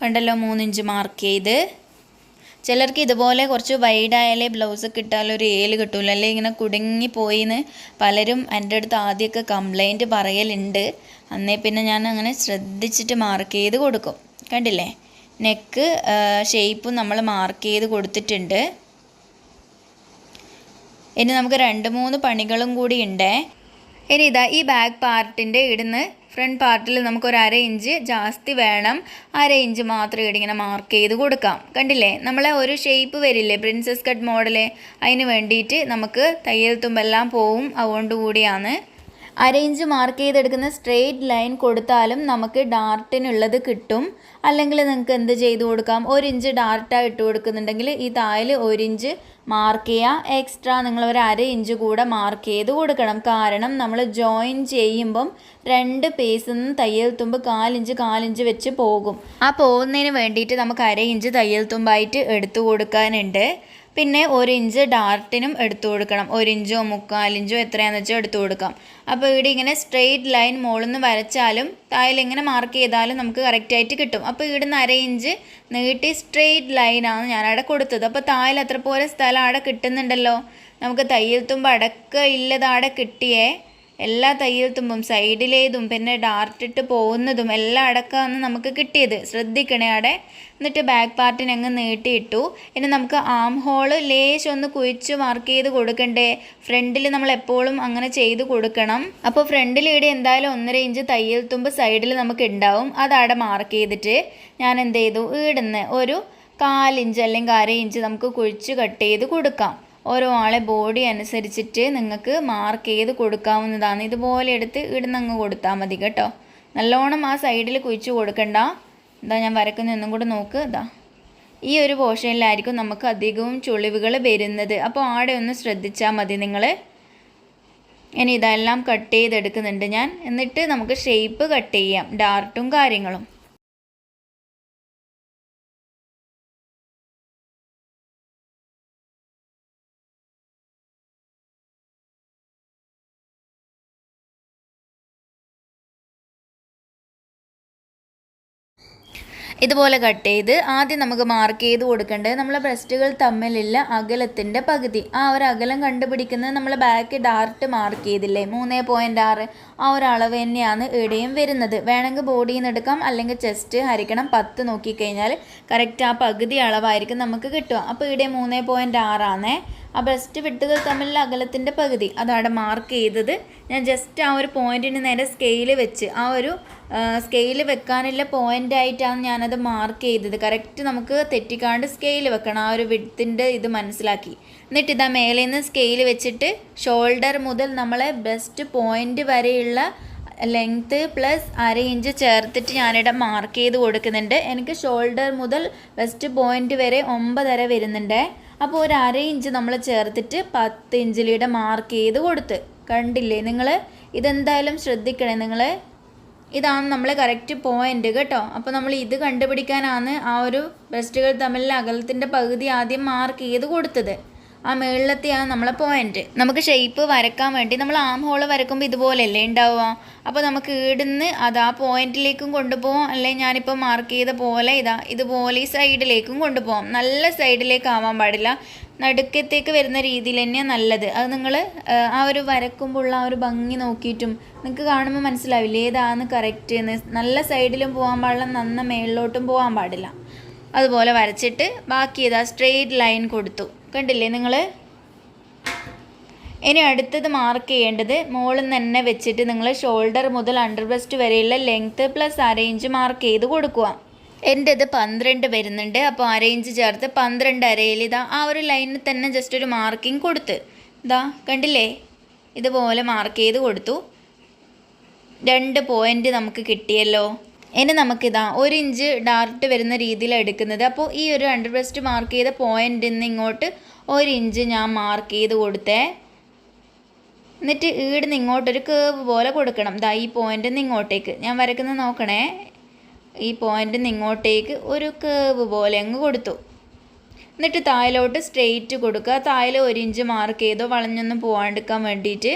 കണ്ടല്ലോ മൂന്നിഞ്ച് മാർക്ക് ചെയ്ത്. ചിലർക്ക് ഇതുപോലെ കുറച്ച് വൈഡായാലേ ബ്ലൗസ് കിട്ടാലും ഒരു ഏൽ കിട്ടൂല. അല്ലെ ഇങ്ങനെ കുടുങ്ങി പോയിന്ന് പലരും എന്റെ അടുത്ത് ആദ്യമൊക്കെ കംപ്ലൈന്റ് പറയലുണ്ട്. അന്നേ പിന്നെ ഞാൻ അങ്ങനെ ശ്രദ്ധിച്ചിട്ട് മാർക്ക് ചെയ്ത് കൊടുക്കും. കണ്ടില്ലേ? നെക്ക് ഷേപ്പും നമ്മൾ മാർക്ക് ചെയ്ത് കൊടുത്തിട്ടുണ്ട്. ഇനി നമുക്ക് രണ്ട് മൂന്ന് പണികളും കൂടി ഉണ്ടേ. ഇനി ഇതാ ഈ ബാക്ക് പാർട്ടിന്റെ ഇടുന്ന് ഫ്രണ്ട് പാർട്ടിൽ നമുക്ക് ഒരു അര ഇഞ്ച് ജാസ്തി വേണം. അര ഇഞ്ച് മാത്രം ഇവിടെ ഇങ്ങനെ മാർക്ക് ചെയ്ത് കൊടുക്കാം. കണ്ടില്ലേ? നമ്മളെ ഒരു ഷേപ്പ് വരില്ലേ? പ്രിൻസസ് കട്ട് മോഡൽ അതിന് വേണ്ടിയിട്ട് നമുക്ക് തയ്യൽ തുമ്പെല്ലാം പോവും. അതുകൊണ്ട് കൂടിയാണ് അര ഇഞ്ച് മാർക്ക് ചെയ്തെടുക്കുന്ന സ്ട്രെയിറ്റ് ലൈൻ കൊടുത്താലും നമുക്ക് ഡാർട്ടിനുള്ളത് കിട്ടും. അല്ലെങ്കിൽ നിങ്ങൾക്ക് എന്ത് ചെയ്തു കൊടുക്കാം? ഒരു ഇഞ്ച് ഡാർട്ടായി ഇട്ട് കൊടുക്കുന്നുണ്ടെങ്കിൽ ഈ തായിൽ ഒരു ഇഞ്ച് മാർക്ക് ചെയ്യുക എക്സ്ട്രാ നിങ്ങൾ ഒരു അര ഇഞ്ച് കൂടെ മാർക്ക് ചെയ്ത് കൊടുക്കണം. കാരണം നമ്മൾ ജോയിൻ ചെയ്യുമ്പം രണ്ട് പേസിൽ നിന്ന് തയ്യൽ തുമ്പ് കാലിഞ്ച് കാലിഞ്ച് വെച്ച് പോകും. ആ പോകുന്നതിന് വേണ്ടിയിട്ട് നമുക്ക് അര ഇഞ്ച് തയ്യൽ തുമ്പായിട്ട് എടുത്തു കൊടുക്കാനുണ്ട്. പിന്നെ ഒരു ഇഞ്ച് ഡാർട്ടിനും എടുത്തു കൊടുക്കണം. ഒരു ഇഞ്ചോ മുക്കാലിഞ്ചോ എത്രയാണെന്ന് വെച്ചാൽ എടുത്തു കൊടുക്കാം. അപ്പോൾ ഇവിടെ ഇങ്ങനെ സ്ട്രെയിറ്റ് ലൈൻ മുകളിൽ നിന്ന് വരച്ചാലും തായിൽ ഇങ്ങനെ മാർക്ക് ചെയ്താലും നമുക്ക് കറക്റ്റായിട്ട് കിട്ടും. അപ്പോൾ ഇവിടുന്ന് അര ഇഞ്ച് നീട്ടി സ്ട്രെയിറ്റ് ലൈനാണ് ഞാൻ കൊടുത്തത്. അപ്പോൾ തായിൽ അത്ര പോലെ സ്ഥലം അവിടെ കിട്ടുന്നുണ്ടല്ലോ. നമുക്ക് തയ്യൽ തുമ്പ് അടക്ക ഇല്ലത് അവിടെ കിട്ടിയേ. എല്ലാ തയ്യൽ തുമ്പും സൈഡിലേതും പിന്നെ ഡാർട്ടിട്ട് പോകുന്നതും എല്ലാം അടക്കമാണ് നമുക്ക് കിട്ടിയത്. ശ്രദ്ധിക്കണേ അവിടെ. എന്നിട്ട് ബാക്ക് പാർട്ടിന് അങ്ങ് നീട്ടിയിട്ടു. ഇനി നമുക്ക് ആം ഹോൾ ലേശം ഒന്ന് കുഴിച്ച് മാർക്ക് ചെയ്ത് കൊടുക്കണ്ടേ? ഫ്രണ്ടിൽ നമ്മൾ എപ്പോഴും അങ്ങനെ ചെയ്ത് കൊടുക്കണം. അപ്പോൾ ഫ്രണ്ടിൽ ഇവിടെ എന്തായാലും ഒന്നര ഇഞ്ച് തയ്യൽ തുമ്പ് സൈഡിൽ നമുക്ക് ഉണ്ടാവും അതവിടെ മാർക്ക് ചെയ്തിട്ട് ഞാൻ എന്ത് ചെയ്തു? ഇവിടുന്ന് ഒരു കാലിഞ്ച് അല്ലെങ്കിൽ അര ഇഞ്ച് നമുക്ക് കുഴിച്ച് കട്ട് ചെയ്ത് കൊടുക്കാം. ഓരോ ആളെ ബോഡി അനുസരിച്ചിട്ട് നിങ്ങൾക്ക് മാർക്ക് ചെയ്ത് കൊടുക്കാവുന്നതാണ്. ഇതുപോലെ എടുത്ത് ഇടുന്നങ്ങ് കൊടുത്താൽ മതി കേട്ടോ. നല്ലോണം ആ സൈഡിൽ കുഴിച്ച് കൊടുക്കണ്ട. എന്താ ഞാൻ വരക്കുന്ന ഒന്നും കൂടെ നോക്ക് ഇതാ ഈ ഒരു പോർഷനിലായിരിക്കും നമുക്ക് അധികവും ചുളിവുകൾ വരുന്നത്. അപ്പോൾ ആടെ ഒന്ന് ശ്രദ്ധിച്ചാൽ മതി നിങ്ങൾ ഇനി ഇതെല്ലാം കട്ട് ചെയ്തെടുക്കുന്നുണ്ട് ഞാൻ. എന്നിട്ട് നമുക്ക് ഷേപ്പ് കട്ട് ചെയ്യാം ഡാർട്ടും കാര്യങ്ങളും. ഇതുപോലെ കട്ട് ചെയ്ത് ആദ്യം നമുക്ക് മാർക്ക് ചെയ്ത് കൊടുക്കേണ്ടത് നമ്മളെ ബ്രസ്റ്റുകൾ തമ്മിലുള്ള അകലത്തിന്റെ പകുതി. ആ ഒരു അകലം കണ്ടുപിടിക്കുന്നത് നമ്മൾ ബാക്ക് ഡാർട്ട് മാർക്ക് ചെയ്തില്ലേ? മൂന്ന് പോയിന്റ് ആറ്. ആ ഒരു അളവ് തന്നെയാണ് ഇവിടെയും വരുന്നത്. വേണമെങ്കിൽ ബോഡിയിൽ നിന്ന് എടുക്കാം അല്ലെങ്കിൽ ചെസ്റ്റ് ഹരിക്കണം. പത്ത് നോക്കിക്കഴിഞ്ഞാൽ കറക്റ്റ് ആ പകുതി അളവായിരിക്കും നമുക്ക് കിട്ടുക. അപ്പോൾ ഇവിടെ മൂന്ന് പോയിന്റ് ആറാണേ. ആ ബ്രസ്റ്റ് വിട്ടുകൾ തമ്മിലുള്ള അകലത്തിന്റെ പകുതി. അതാണ് മാർക്ക് ചെയ്തത്. ഞാൻ ജസ്റ്റ് ആ ഒരു പോയിന്റിന് നേരെ സ്കെയിൽ വെച്ച് ആ ഒരു സ്കെയിൽ വെക്കാനുള്ള പോയിന്റ് ആയിട്ടാണ് ഞാനത് മാർക്ക് ചെയ്തത്. കറക്റ്റ് നമുക്ക് തെറ്റിക്കാണ്ട് സ്കെയിൽ വെക്കണം. ആ ഒരു വിഡ്ത്തിന്റെ ഇത് മനസ്സിലാക്കി. എന്നിട്ട് ഇതാ മേലെ നിന്ന് സ്കെയിൽ വെച്ചിട്ട് ഷോൾഡർ മുതൽ നമ്മളെ ബെസ്റ്റ് പോയിന്റ് വരെയുള്ള ലെങ്ത്ത് പ്ലസ് അര ഇഞ്ച് ചേർത്തിട്ട് ഞാനിവിടെ മാർക്ക് ചെയ്ത് കൊടുക്കുന്നുണ്ട്. എനിക്ക് ഷോൾഡർ മുതൽ ബെസ്റ്റ് പോയിന്റ് വരെ ഒമ്പതര വരുന്നുണ്ട്. അപ്പോൾ ഒരു അര ഇഞ്ച് നമ്മൾ ചേർത്തിട്ട് പത്ത് ഇഞ്ചിലൂടെ മാർക്ക് ചെയ്ത് കൊടുത്ത്. കണ്ടില്ലേ നിങ്ങൾ ഇതെന്തായാലും ശ്രദ്ധിക്കണേ നിങ്ങൾ ഇതാണ് നമ്മൾ കറക്റ്റ് പോയിന്റ് കേട്ടോ. അപ്പോൾ നമ്മൾ ഇത് കണ്ടുപിടിക്കാനാണ് ആ ഒരു ബ്രസ്റ്റുകൾ തമ്മിലുള്ള അകലത്തിന്റെ പകുതി ആദ്യം മാർക്ക് ചെയ്ത് കൊടുത്തത്. ആ മേളിലത്തെയാണ് നമ്മളെ പോയിന്റ് നമുക്ക് ഷേപ്പ് വരക്കാൻ വേണ്ടി നമ്മൾ ആം ഹോൾ വരക്കുമ്പോൾ ഇതുപോലെയല്ലേ ഉണ്ടാവുക? അപ്പോൾ നമുക്ക് ഈടുന്ന് അത് ആ പോയിന്റിലേക്കും കൊണ്ടുപോകാം അല്ലെങ്കിൽ ഞാനിപ്പോൾ മാർക്ക് ചെയ്ത പോലെ ഇതാ ഇതുപോലെ ഈ സൈഡിലേക്കും കൊണ്ടുപോകാം നല്ല സൈഡിലേക്ക് ആവാൻ പാടില്ല. നടുക്കത്തേക്ക് വരുന്ന രീതിയിൽ തന്നെയാണ് നല്ലത്. അത് നിങ്ങൾ ആ ഒരു വരക്കുമ്പോൾ ഉള്ള ആ ഒരു ഭംഗി നോക്കിയിട്ടും നിങ്ങൾക്ക് കാണുമ്പോൾ മനസ്സിലാവില്ല? ഏതാണ് കറക്റ്റ് എന്ന് നല്ല സൈഡിലും പോകാൻ പാടില്ല നന്ന മേളിലോട്ടും പോകാൻ പാടില്ല. അതുപോലെ വരച്ചിട്ട് ബാക്കി ഇതാ സ്ട്രെയിറ്റ് ലൈൻ കൊടുത്തു. കണ്ടില്ലേ നിങ്ങൾ ഇനി അടുത്തത് മാർക്ക് ചെയ്യേണ്ടത് മുകളിൽ തന്നെ വെച്ചിട്ട് നിങ്ങൾ ഷോൾഡർ മുതൽ അണ്ടർ ബ്രസ്റ്റ് വരെയുള്ള ലെങ്ത്ത് പ്ലസ് അരയിഞ്ച് മാർക്ക് ചെയ്ത് കൊടുക്കുക. എന്റെ ഇത് പന്ത്രണ്ട് വരുന്നുണ്ട്. അപ്പോൾ അരയിഞ്ച് ചേർത്ത് പന്ത്രണ്ട് അരയിൽ ഇതാ ആ ഒരു ലൈനിൽ തന്നെ ജസ്റ്റ് ഒരു മാർക്കിംഗ് കൊടുത്ത്. ഇതാ കണ്ടില്ലേ? ഇതുപോലെ മാർക്ക് ചെയ്ത് കൊടുത്തു. രണ്ട് പോയിന്റ് നമുക്ക് കിട്ടിയല്ലോ. ഇനി നമുക്കിതാ ഒരു ഇഞ്ച് ഡാർട്ട് വരുന്ന രീതിയിൽ എടുക്കുന്നത്. അപ്പോൾ ഈ ഒരു അണ്ടർ ബ്രസ്റ്റ് മാർക്ക് ചെയ്ത പോയിന്റിൽ നിന്ന് ഇങ്ങോട്ട് ഒരു ഇഞ്ച് ഞാൻ മാർക്ക് ചെയ്ത് കൊടുത്തേ. എന്നിട്ട് ഈടുന്ന് ഇങ്ങോട്ടൊരു കേവ് പോലെ കൊടുക്കണം. ദാ ഈ പോയിന്റിൽ നിന്ന് ഇങ്ങോട്ടേക്ക്. ഞാൻ വരക്കുന്നത് നോക്കണേ. ഈ പോയിന്റിൽ നിന്ന് ഇങ്ങോട്ടേക്ക് ഒരു കേവ് പോലെ അങ്ങ് കൊടുത്തു. എന്നിട്ട് തായിലോട്ട് സ്ട്രെയിറ്റ് കൊടുക്കുക. തായിൽ ഒരു ഇഞ്ച് മാർക്ക് ചെയ്തോ വളഞ്ഞൊന്നും പോകാണ്ടിരിക്കാൻ വേണ്ടിയിട്ട്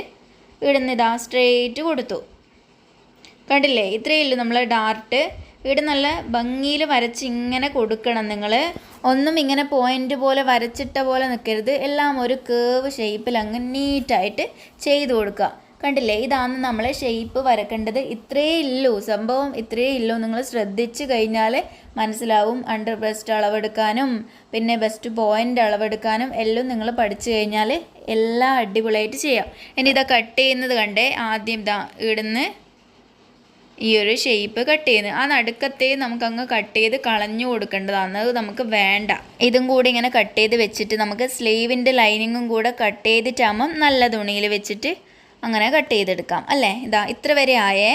ഇടുന്നിതാ സ്ട്രെയിറ്റ് കൊടുത്തു. കണ്ടില്ലേ? ഇത്രയേ ഉള്ളൂ നമ്മൾ ഡാർട്ട്. ഇവിടെ നല്ല ഭംഗിയിൽ വരച്ച് ഇങ്ങനെ കൊടുക്കണം നിങ്ങൾ ഒന്നും ഇങ്ങനെ പോയിന്റ് പോലെ വരച്ചിട്ട പോലെ നിൽക്കരുത് എല്ലാം ഒരു കേവ് ഷേപ്പിൽ അങ്ങ് നീറ്റായിട്ട് ചെയ്ത് കൊടുക്കുക. കണ്ടില്ലേ? ഇതാണ് നമ്മൾ ഷേപ്പ് വരക്കേണ്ടത്. ഇത്രയേ ഉള്ളൂ സംഭവം ഇത്രയേ ഉള്ളൂ നിങ്ങൾ ശ്രദ്ധിച്ചു കഴിഞ്ഞാൽ മനസ്സിലാവും. അണ്ടർ ബ്രസ്റ്റ് അളവെടുക്കാനും പിന്നെ ബെസ്റ്റ് പോയിന്റ് അളവെടുക്കാനും എല്ലാം നിങ്ങൾ പഠിച്ചു കഴിഞ്ഞാൽ എല്ലാം അടിപൊളിയായിട്ട് ചെയ്യാം. ഇനി ഇതാ കട്ട് ചെയ്യുന്നത് കണ്ടേ? ആദ്യം ഇതാ ഇവിടുന്ന് ഈ ഒരു ഷേപ്പ് കട്ട് ചെയ്യുന്നത് ആ നടുക്കത്തെ നമുക്ക് അങ്ങ് കട്ട് ചെയ്ത് കളഞ്ഞു കൊടുക്കേണ്ടതാണ്. അത് നമുക്ക് വേണ്ട. ഇതും കൂടി ഇങ്ങനെ കട്ട് ചെയ്ത് വെച്ചിട്ട് നമുക്ക് സ്ലീവിന്റെ ലൈനിങ്ങും കൂടെ കട്ട് ചെയ്തിട്ടാകുമ്പം നല്ല തുണിയിൽ വെച്ചിട്ട് അങ്ങനെ കട്ട് ചെയ്തെടുക്കാം. അല്ലേ? ഇതാ ഇത്ര വരെ ആയേ.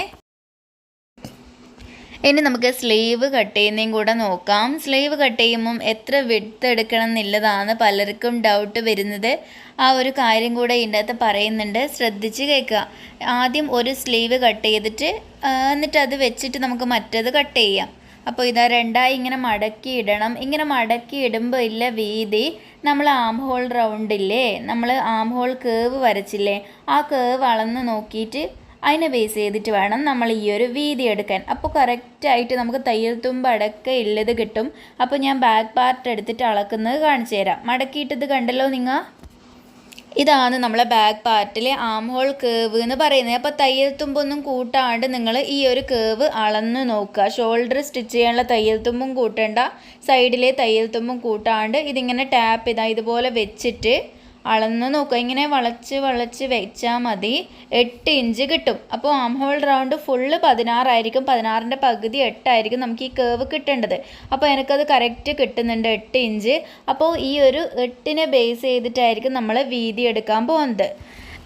ഇനി നമുക്ക് സ്ലീവ് കട്ട് ചെയ്യുന്നതും കൂടെ നോക്കാം. സ്ലീവ് കട്ട് ചെയ്യുമ്പം എത്ര വിഡ്ത്ത് എടുക്കണം എന്നുള്ളതാണ് പലർക്കും ഡൗട്ട് വരുന്നത്. ആ ഒരു കാര്യം കൂടെ ഇതിന്റെ അകത്ത് പറയുന്നുണ്ട്. ശ്രദ്ധിച്ച് കേൾക്കുക. ആദ്യം ഒരു സ്ലീവ് കട്ട് ചെയ്തിട്ട് എന്നിട്ട് അത് വെച്ചിട്ട് നമുക്ക് മറ്റേത് കട്ട് ചെയ്യാം. അപ്പോൾ ഇതാ രണ്ടായി ഇങ്ങനെ മടക്കി ഇടണം. ഇങ്ങനെ മടക്കി ഇടുമ്പോൾ ഇല്ല വീതി. നമ്മൾ ആം ഹോൾ റൗണ്ടില്ലേ നമ്മൾ ആം ഹോൾ കേവ് വരച്ചില്ലേ? ആ കേവ് അളന്ന് നോക്കിയിട്ട് അതിനെ ബേസ് ചെയ്തിട്ട് വേണം നമ്മൾ ഈ ഒരു വീതി എടുക്കാൻ. അപ്പോൾ കറക്റ്റായിട്ട് നമുക്ക് തയ്യൽ തുമ്പ് അടക്ക ഉള്ളത് കിട്ടും. അപ്പോൾ ഞാൻ ബാക്ക് പാർട്ട് എടുത്തിട്ട് അളക്കുന്നത് കാണിച്ചു തരാം. മടക്കിയിട്ടത് കണ്ടല്ലോ നിങ്ങൾ ഇതാണ് നമ്മളെ ബാക്ക് പാർട്ടിലെ ആം ഹോൾ കേവ് എന്ന് പറയുന്നത്. അപ്പോൾ തയ്യൽ തുമ്പൊന്നും കൂട്ടാണ്ട് നിങ്ങൾ ഈ ഒരു കേവ് അളന്ന് നോക്കുക. ഷോൾഡർ സ്റ്റിച്ച് ചെയ്യാനുള്ള തയ്യൽ തുമ്പും കൂട്ടണ്ട. സൈഡിലെ തയ്യൽ തുമ്പും കൂട്ടാണ്ട് ഇതിങ്ങനെ ടാപ്പ് ചെയ്താൽ ഇതുപോലെ വെച്ചിട്ട് അളന്ന് നോക്കുക ഇങ്ങനെ വളച്ച് വളച്ച് വെച്ചാൽ മതി. എട്ട് ഇഞ്ച് കിട്ടും. അപ്പോൾ ആം ഹോൾ റൗണ്ട് ഫുള്ള് പതിനാറായിരിക്കും പതിനാറിന്റെ പകുതി എട്ടായിരിക്കും നമുക്ക് ഈ കേവ് കിട്ടേണ്ടത്. അപ്പോൾ എനിക്കത് കറക്റ്റ് കിട്ടുന്നുണ്ട് എട്ട് ഇഞ്ച്. അപ്പോൾ ഈ ഒരു എട്ടിനെ ബേസ് ചെയ്തിട്ടായിരിക്കും നമ്മൾ വീതി എടുക്കാൻ പോകുന്നത്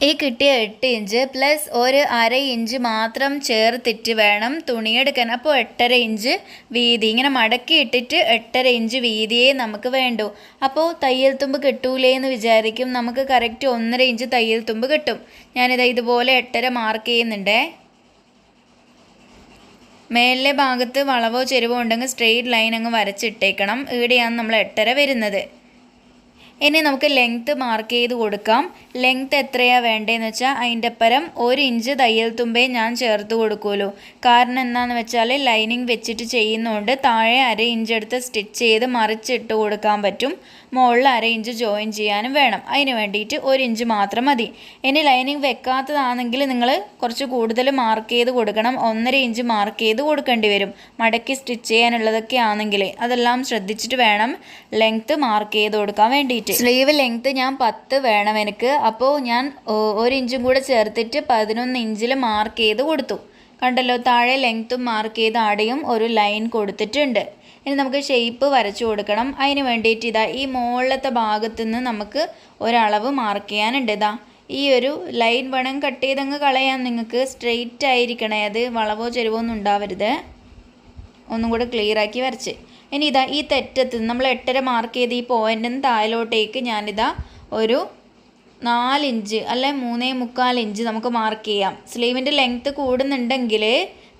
ഈ കിട്ടിയ എട്ട് ഇഞ്ച് പ്ലസ് ഒരു അര ഇഞ്ച് മാത്രം ചേർത്തിട്ട് വേണം തുണിയെടുക്കാൻ. അപ്പോൾ എട്ടര ഇഞ്ച് വീതി. ഇങ്ങനെ മടക്കി ഇട്ടിട്ട് എട്ടര ഇഞ്ച് വീതിയേ നമുക്ക് വേണ്ടൂ. അപ്പോൾ തയ്യൽ തുമ്പ് കിട്ടൂലേ എന്ന് വിചാരിക്കും. നമുക്ക് കറക്റ്റ് ഒന്നര ഇഞ്ച് തയ്യൽ തുമ്പ് കിട്ടും. ഞാനിത് ഇതുപോലെ എട്ടര മാർക്ക് ചെയ്യുന്നുണ്ടേ. മേലിലെ ഭാഗത്ത് വളവോ ചെരുവോ ഉണ്ടെങ്കിൽ സ്ട്രെയിറ്റ് ലൈൻ അങ്ങ് വരച്ചിട്ടേക്കണം. ഇവിടെയാണ് നമ്മൾ എട്ടര വരുന്നത്. ഇനി നമുക്ക് ലെങ്ത്ത് മാർക്ക് ചെയ്ത് കൊടുക്കാം. ലെങ്ത്ത് എത്രയാണ് വേണ്ടതെന്ന് വെച്ചാൽ അതിന്റെ പരം ഒരു ഇഞ്ച് തയ്യൽ തുമ്പേ ഞാൻ ചേർത്ത് കൊടുക്കുമല്ലോ കാരണം എന്താണെന്ന് വെച്ചാൽ ലൈനിങ് വെച്ചിട്ട് ചെയ്യുന്നതുകൊണ്ട് താഴെ അര ഇഞ്ച് എടുത്ത് സ്റ്റിച്ച് ചെയ്ത് മറിച്ചിട്ട് കൊടുക്കാൻ പറ്റും. മുകളിൽ അര ഇഞ്ച് ജോയിൻ ചെയ്യാനും വേണം. അതിന് വേണ്ടിയിട്ട് ഒരു ഇഞ്ച് മാത്രം മതി. ഇനി ലൈനിങ് വെക്കാത്തതാണെങ്കിൽ നിങ്ങൾ കുറച്ച് കൂടുതൽ മാർക്ക് ചെയ്ത് കൊടുക്കണം. ഒന്നര ഇഞ്ച് മാർക്ക് ചെയ്ത് കൊടുക്കേണ്ടി വരും. മടക്കി സ്റ്റിച്ച് ചെയ്യാനുള്ളതൊക്കെ ആണെങ്കിൽ അതെല്ലാം ശ്രദ്ധിച്ചിട്ട് വേണം ലെങ്ത്ത് മാർക്ക് ചെയ്ത് കൊടുക്കാൻ വേണ്ടിയിട്ട്. സ്ലീവ് ലെങ്ത്ത് ഞാൻ പത്ത് വേണം എനിക്ക്. അപ്പോൾ ഞാൻ ഒരു ഇഞ്ചും കൂടെ ചേർത്തിട്ട് പതിനൊന്ന് ഇഞ്ചിൽ മാർക്ക് ചെയ്ത് കൊടുത്തു. കണ്ടല്ലോ താഴെ ലെങ്ത്തും മാർക്ക് ചെയ്ത് ആടെയും ഒരു ലൈൻ കൊടുത്തിട്ടുണ്ട്. ഇനി നമുക്ക് ഷേപ്പ് വരച്ചു കൊടുക്കണം. അതിന് വേണ്ടിയിട്ട് ഇതാ ഈ മുകളിലത്തെ ഭാഗത്തു നിന്ന് നമുക്ക് ഒരളവ് മാർക്ക് ചെയ്യാനുണ്ട്. ഇതാ ഈ ഒരു ലൈൻ വേണം കട്ട് ചെയ്തങ്ങ് കളയാൻ. നിങ്ങൾക്ക് സ്ട്രെയിറ്റ് ആയിരിക്കണേ. അത് വളവോ ചെരുവോ ഒന്നും ഉണ്ടാവരുത്. ഒന്നും കൂടെ ക്ലിയർ ആക്കി വരച്ച്. ഇനി ഇതാ ഈ തെറ്റത്ത് നമ്മൾ എട്ടര മാർക്ക് ചെയ്ത് ഈ പോയിന്റിന് താഴോട്ടേക്ക് ഞാനിതാ ഒരു നാലിഞ്ച് അല്ലെ മൂന്നേ മുക്കാൽ ഇഞ്ച് നമുക്ക് മാർക്ക് ചെയ്യാം. സ്ലീവിന്റെ ലെങ്ത്ത് കൂടുന്നുണ്ടെങ്കിൽ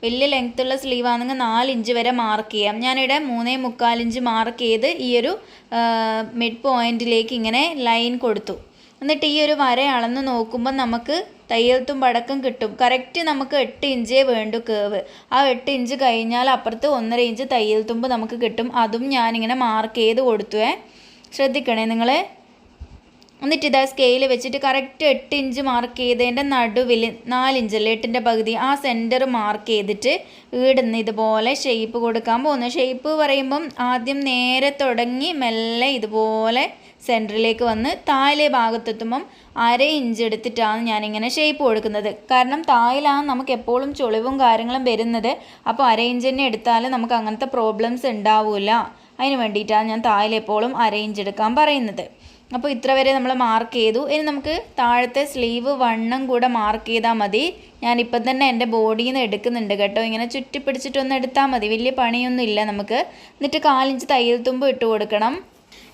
വലിയ ലെങ്ത്ത് ഉള്ള സ്ലീവ് ആണെങ്കിൽ നാല് ഇഞ്ച് വരെ മാർക്ക് ചെയ്യാം. ഞാനിവിടെ മൂന്നേ മുക്കാൽ ഇഞ്ച് മാർക്ക് ചെയ്ത് ഈ ഒരു മിഡ് പോയിന്റിലേക്ക് ഇങ്ങനെ ലൈൻ കൊടുത്തു. എന്നിട്ട് ഈ ഒരു വര അളന്ന് നോക്കുമ്പോൾ നമുക്ക് തയ്യൽത്തും പടക്കം കിട്ടും. കറക്റ്റ് നമുക്ക് എട്ട് ഇഞ്ചേ വേണ്ടു കേവ് ആ എട്ട് ഇഞ്ച് കഴിഞ്ഞാൽ അപ്പുറത്ത് ഒന്നര ഇഞ്ച് തയ്യൽ തുമ്പ് നമുക്ക് കിട്ടും. അതും ഞാനിങ്ങനെ മാർക്ക് ചെയ്ത് കൊടുത്തുവേ. ശ്രദ്ധിക്കണേ നിങ്ങൾ എന്നിട്ട് ഇതാ സ്കെയിൽ വെച്ചിട്ട് കറക്റ്റ് എട്ട് ഇഞ്ച് മാർക്ക് ചെയ്തതിന്റെ നടുവിൽ നാലിഞ്ചല്ലേ എട്ടിന്റെ പകുതി ആ സെന്റർ മാർക്ക് ചെയ്തിട്ട് ഈടുന്ന് ഇതുപോലെ ഷേപ്പ് കൊടുക്കാൻ പോകുന്നു. ഷേപ്പ് പറയുമ്പം ആദ്യം നേരെ തുടങ്ങി മെല്ലെ ഇതുപോലെ സെന്ററിലേക്ക് വന്ന് താഴെ ഭാഗത്തെത്തുമ്പം അര ഇഞ്ച് എടുത്തിട്ടാണ് ഞാനിങ്ങനെ ഷേപ്പ് കൊടുക്കുന്നത്. കാരണം താഴിലാണ് നമുക്ക് എപ്പോഴും ചൊളിവും കാര്യങ്ങളും വരുന്നത്. അപ്പോൾ അര ഇഞ്ച് തന്നെ എടുത്താൽ നമുക്ക് അങ്ങനത്തെ പ്രോബ്ലംസ് ഉണ്ടാവില്ല അതിന് വേണ്ടിയിട്ടാണ് ഞാൻ താഴിൽ എപ്പോഴും അര ഇഞ്ച് എടുക്കാൻ പറയുന്നത്. അപ്പോൾ ഇത്ര വരെ നമ്മൾ മാർക്ക് ചെയ്തു. ഇനി നമുക്ക് താഴത്തെ സ്ലീവ് വണ്ണം കൂടെ മാർക്ക് ചെയ്താൽ മതി. ഞാനിപ്പം തന്നെ എന്റെ ബോഡിയിൽ നിന്ന് എടുക്കുന്നുണ്ട് കേട്ടോ. ഇങ്ങനെ ചുറ്റി പിടിച്ചിട്ടൊന്ന് എടുത്താൽ മതി. വലിയ പണിയൊന്നും ഇല്ല നമുക്ക്. എന്നിട്ട് കാലിഞ്ച് തയ്യൽ തുമ്പ് ഇട്ട് കൊടുക്കണം.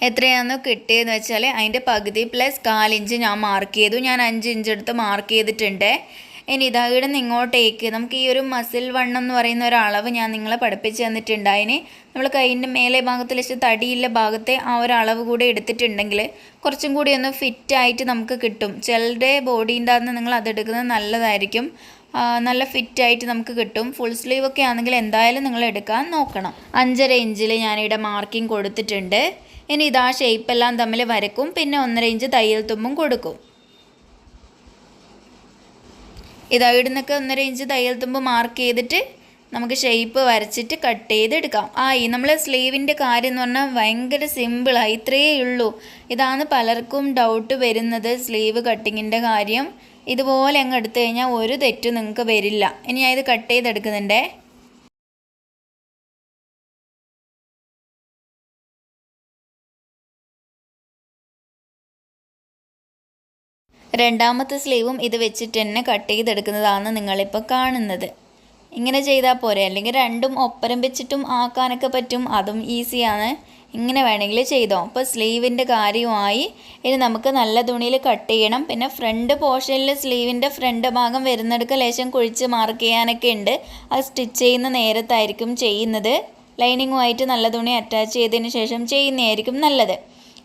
എത്രയാണെന്ന് കിട്ടിയെന്ന് വെച്ചാൽ അതിന്റെ പകുതി പ്ലസ് കാലിഞ്ച് ഞാൻ മാർക്ക് ചെയ്തു. ഞാൻ അഞ്ച് ഇഞ്ച് എടുത്ത് മാർക്ക് ചെയ്തിട്ടുണ്ട്. ഇനി ഇതാ ഇവിടെ നിന്ന് ഇങ്ങോട്ടേക്ക്. നമുക്ക് ഈ ഒരു മസിൽ വണ്ണം എന്ന് പറയുന്ന ഒരു അളവ് ഞാൻ നിങ്ങളെ പഠിപ്പിച്ച് തന്നിട്ടുണ്ട് അതിന് നമ്മൾ കൈയിന്റെ മേലെ ഭാഗത്തിൽ വെച്ച് തടിയുള്ള ഭാഗത്തെ ആ ഒരു അളവ് കൂടെ എടുത്തിട്ടുണ്ടെങ്കിൽ കുറച്ചും കൂടി ഒന്ന് ഫിറ്റായിട്ട് നമുക്ക് കിട്ടും. ചിലരുടെ ബോഡീന്റെ അകത്ത് നിങ്ങൾ അതെടുക്കുന്നത് നല്ലതായിരിക്കും. നല്ല ഫിറ്റായിട്ട് നമുക്ക് കിട്ടും. ഫുൾ സ്ലീവ് ഒക്കെ ആണെങ്കിൽ എന്തായാലും നിങ്ങൾ എടുക്കാൻ നോക്കണം. അഞ്ചര ഇഞ്ചിൽ ഞാനിവിടെ മാർക്കിംഗ് കൊടുത്തിട്ടുണ്ട്. ഇനി ഇതാ ഷേപ്പ് എല്ലാം തമ്മിൽ വരക്കും പിന്നെ ഒന്നര ഇഞ്ച് തയ്യൽ തുമ്പും കൊടുക്കും. ഇതാ ഇടുന്നൊക്കെ ഒന്നര ഇഞ്ച് തയ്യൽ തുമ്പ് മാർക്ക് ചെയ്തിട്ട് നമുക്ക് ഷേപ്പ് വരച്ചിട്ട് കട്ട് ചെയ്തെടുക്കാം. ആ ഈ നമ്മൾ സ്ലീവിന്റെ കാര്യം എന്ന് പറഞ്ഞാൽ ഭയങ്കര സിമ്പിളായി ഇത്രയേ ഉള്ളൂ. ഇതാണ് പലർക്കും ഡൗട്ട് വരുന്നത് സ്ലീവ് കട്ടിങ്ങിന്റെ കാര്യം. ഇതുപോലെ അങ്ങ് എടുത്തു കഴിഞ്ഞാൽ ഒരു തെറ്റും നിങ്ങൾക്ക് വരില്ല. ഇനി ഞാൻ ഇത് കട്ട് ചെയ്തെടുക്കുന്നുണ്ടേ. രണ്ടാമത്തെ സ്ലീവും ഇത് വെച്ചിട്ട് തന്നെ കട്ട് ചെയ്തെടുക്കുന്നതാണ് നിങ്ങളിപ്പോൾ കാണുന്നത്. ഇങ്ങനെ ചെയ്താൽ പോരെ. അല്ലെങ്കിൽ രണ്ടും ഒപ്പരം വെച്ചിട്ടും ആക്കാനൊക്കെ പറ്റും. അതും ഈസിയാണ്. ഇങ്ങനെ വേണമെങ്കിൽ ചെയ്തോ. അപ്പോൾ സ്ലീവിന്റെ കാര്യമായി ഇനി നമുക്ക് നല്ല തുണിയിൽ കട്ട് ചെയ്യണം. പിന്നെ ഫ്രണ്ട് പോർഷനിൽ സ്ലീവിന്റെ ഫ്രണ്ട് ഭാഗം വരുന്നിടക്ക് ലേശം കുഴിച്ച് മാർക്ക് ചെയ്യാനൊക്കെ ഉണ്ട്. അത് സ്റ്റിച്ച് ചെയ്യുന്ന നേരത്തായിരിക്കും ചെയ്യുന്നത്. ലൈനിങ്ങുമായിട്ട് നല്ല തുണി അറ്റാച്ച് ചെയ്തതിന് ശേഷം ചെയ്യുന്നതായിരിക്കും നല്ലത്.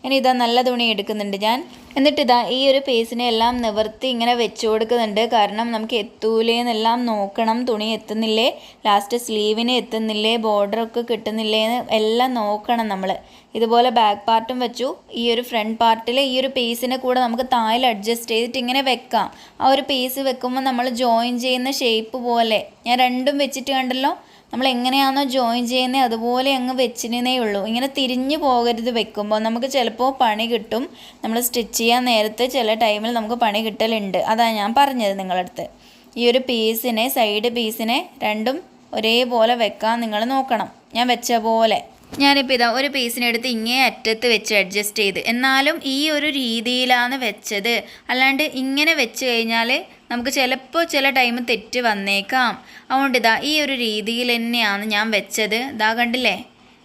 ഇനി ഇതാ നല്ല തുണി എടുക്കുന്നുണ്ട് ഞാൻ. എന്നിട്ട് ഇതാ ഈ ഒരു പേസിനെ എല്ലാം നിവർത്തി ഇങ്ങനെ വെച്ച് കൊടുക്കുന്നുണ്ട്. കാരണം നമുക്ക് എത്തൂലേന്നെല്ലാം നോക്കണം. തുണി എത്തുന്നില്ലേ? ലാസ്റ്റ് സ്ലീവിന് എത്തുന്നില്ലേ? ബോർഡറൊക്കെ കിട്ടുന്നില്ലേ? എന്ന് എല്ലാം നോക്കണം നമ്മൾ ഇതുപോലെ ബാക്ക് പാർട്ടും വെച്ചു. ഈ ഒരു ഫ്രണ്ട് പാർട്ടിൽ ഈ ഒരു പേസിനെ കൂടെ നമുക്ക് തായിൽ അഡ്ജസ്റ്റ് ചെയ്തിട്ട് ഇങ്ങനെ വെക്കാം. ആ ഒരു പേസ് വെക്കുമ്പോൾ നമ്മൾ ജോയിൻ ചെയ്യുന്ന ഷേപ്പ് പോലെ. ഞാൻ രണ്ടും വെച്ചിട്ട് കണ്ടല്ലോ? നമ്മൾ എങ്ങനെയാണോ ജോയിൻ ചെയ്യുന്നത് അതുപോലെ അങ്ങ് വെച്ചിരുന്നേ ഉള്ളൂ. ഇങ്ങനെ തിരിഞ്ഞു പോകരുത് വെക്കുമ്പോൾ നമുക്ക് ചിലപ്പോൾ പണി കിട്ടും. നമ്മൾ സ്റ്റിച്ച് ചെയ്യാൻ നേരത്തെ ചില ടൈമിൽ നമുക്ക് പണി കിട്ടലുണ്ട്. അതാണ് ഞാൻ പറഞ്ഞത് നിങ്ങളടുത്ത്. ഈ ഒരു പീസിനെ സൈഡ് പീസിനെ രണ്ടും ഒരേപോലെ വെക്കാൻ നിങ്ങൾ നോക്കണം. ഞാൻ വെച്ച പോലെ. ഞാനിപ്പോൾ ഇതാ ഒരു പീസിനെടുത്ത് ഇങ്ങേ അറ്റത്ത് വെച്ച് അഡ്ജസ്റ്റ് ചെയ്ത്. എന്നാലും ഈ ഒരു രീതിയിലാണ് വെച്ചത്. അല്ലാണ്ട് ഇങ്ങനെ വെച്ച് കഴിഞ്ഞാൽ നമുക്ക് ചിലപ്പോൾ ചില ടൈം തെറ്റ് വന്നേക്കാം. അതുകൊണ്ട് ഇതാ ഈ ഒരു രീതിയിൽ തന്നെയാണ് ഞാൻ വെച്ചത്. ഇതാ കണ്ടില്ലേ?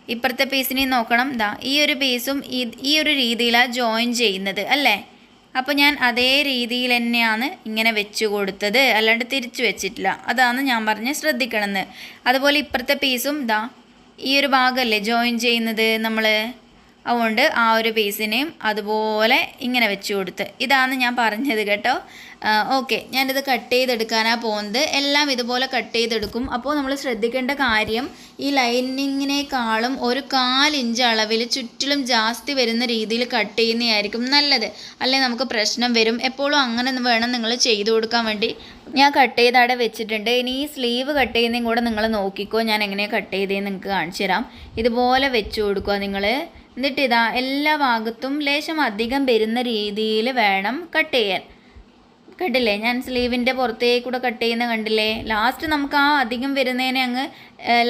ഇപ്പുറത്തെ പീസിനെ നോക്കണം. ഇതാ ഈ ഒരു പീസും ഈ- ഒരു രീതിയിലാണ് ജോയിൻ ചെയ്യുന്നത്. അല്ലേ? അപ്പോൾ ഞാൻ അതേ രീതിയിൽ തന്നെയാണ് ഇങ്ങനെ വെച്ച് കൊടുത്തത്. അല്ലാണ്ട് തിരിച്ചു വെച്ചിട്ടില്ല. അതാണ് ഞാൻ പറഞ്ഞ് ശ്രദ്ധിക്കണമെന്ന് അതുപോലെ ഇപ്പുറത്തെ പീസും ഇതാ ഈ ഒരു ഭാഗമല്ലേ ജോയിൻ ചെയ്യുന്നത് നമ്മൾ അതുകൊണ്ട് ആ ഒരു പീസിനെയും അതുപോലെ ഇങ്ങനെ വെച്ച് കൊടുത്ത്. ഇതാണ് ഞാൻ പറഞ്ഞത് കേട്ടോ. ഓക്കെ. ഞാനിത് കട്ട് ചെയ്തെടുക്കാനാണ് പോകുന്നത് എല്ലാം ഇതുപോലെ കട്ട് ചെയ്തെടുക്കും. അപ്പോൾ നമ്മൾ ശ്രദ്ധിക്കേണ്ട കാര്യം ഈ ലൈനിങ്ങിനേക്കാളും ഒരു കാലിഞ്ച് അളവിൽ ചുറ്റിലും ജാസ്തി വരുന്ന രീതിയിൽ കട്ട് ചെയ്യുന്നതായിരിക്കും നല്ലത്. അല്ലെങ്കിൽ നമുക്ക് പ്രശ്നം വരും. എപ്പോഴും അങ്ങനെ വേണം നിങ്ങൾ ചെയ്തു കൊടുക്കാൻ വേണ്ടി. ഞാൻ കട്ട് ചെയ്ത് അവിടെ വെച്ചിട്ടുണ്ട്. ഇനി ഈ സ്ലീവ് കട്ട് ചെയ്യുന്നതും കൂടെ നിങ്ങൾ നോക്കിക്കോ. ഞാൻ എങ്ങനെയാണ് കട്ട് ചെയ്തതെന്ന് നിങ്ങൾക്ക് കാണിച്ചു തരാം. ഇതുപോലെ വെച്ച് കൊടുക്കുക നിങ്ങൾ. എന്നിട്ട് ഇതാ എല്ലാ ഭാഗത്തും ലേശം അധികം വരുന്ന രീതിയിൽ വേണം കട്ട് ചെയ്യാൻ. കണ്ടില്ലേ? ഞാൻ സ്ലീവിന്റെ പുറത്തേക്ക് കൂടെ കട്ട് ചെയ്യുന്ന കണ്ടില്ലേ? ലാസ്റ്റ് നമുക്ക് ആ അധികം വരുന്നതിനെ അങ്ങ്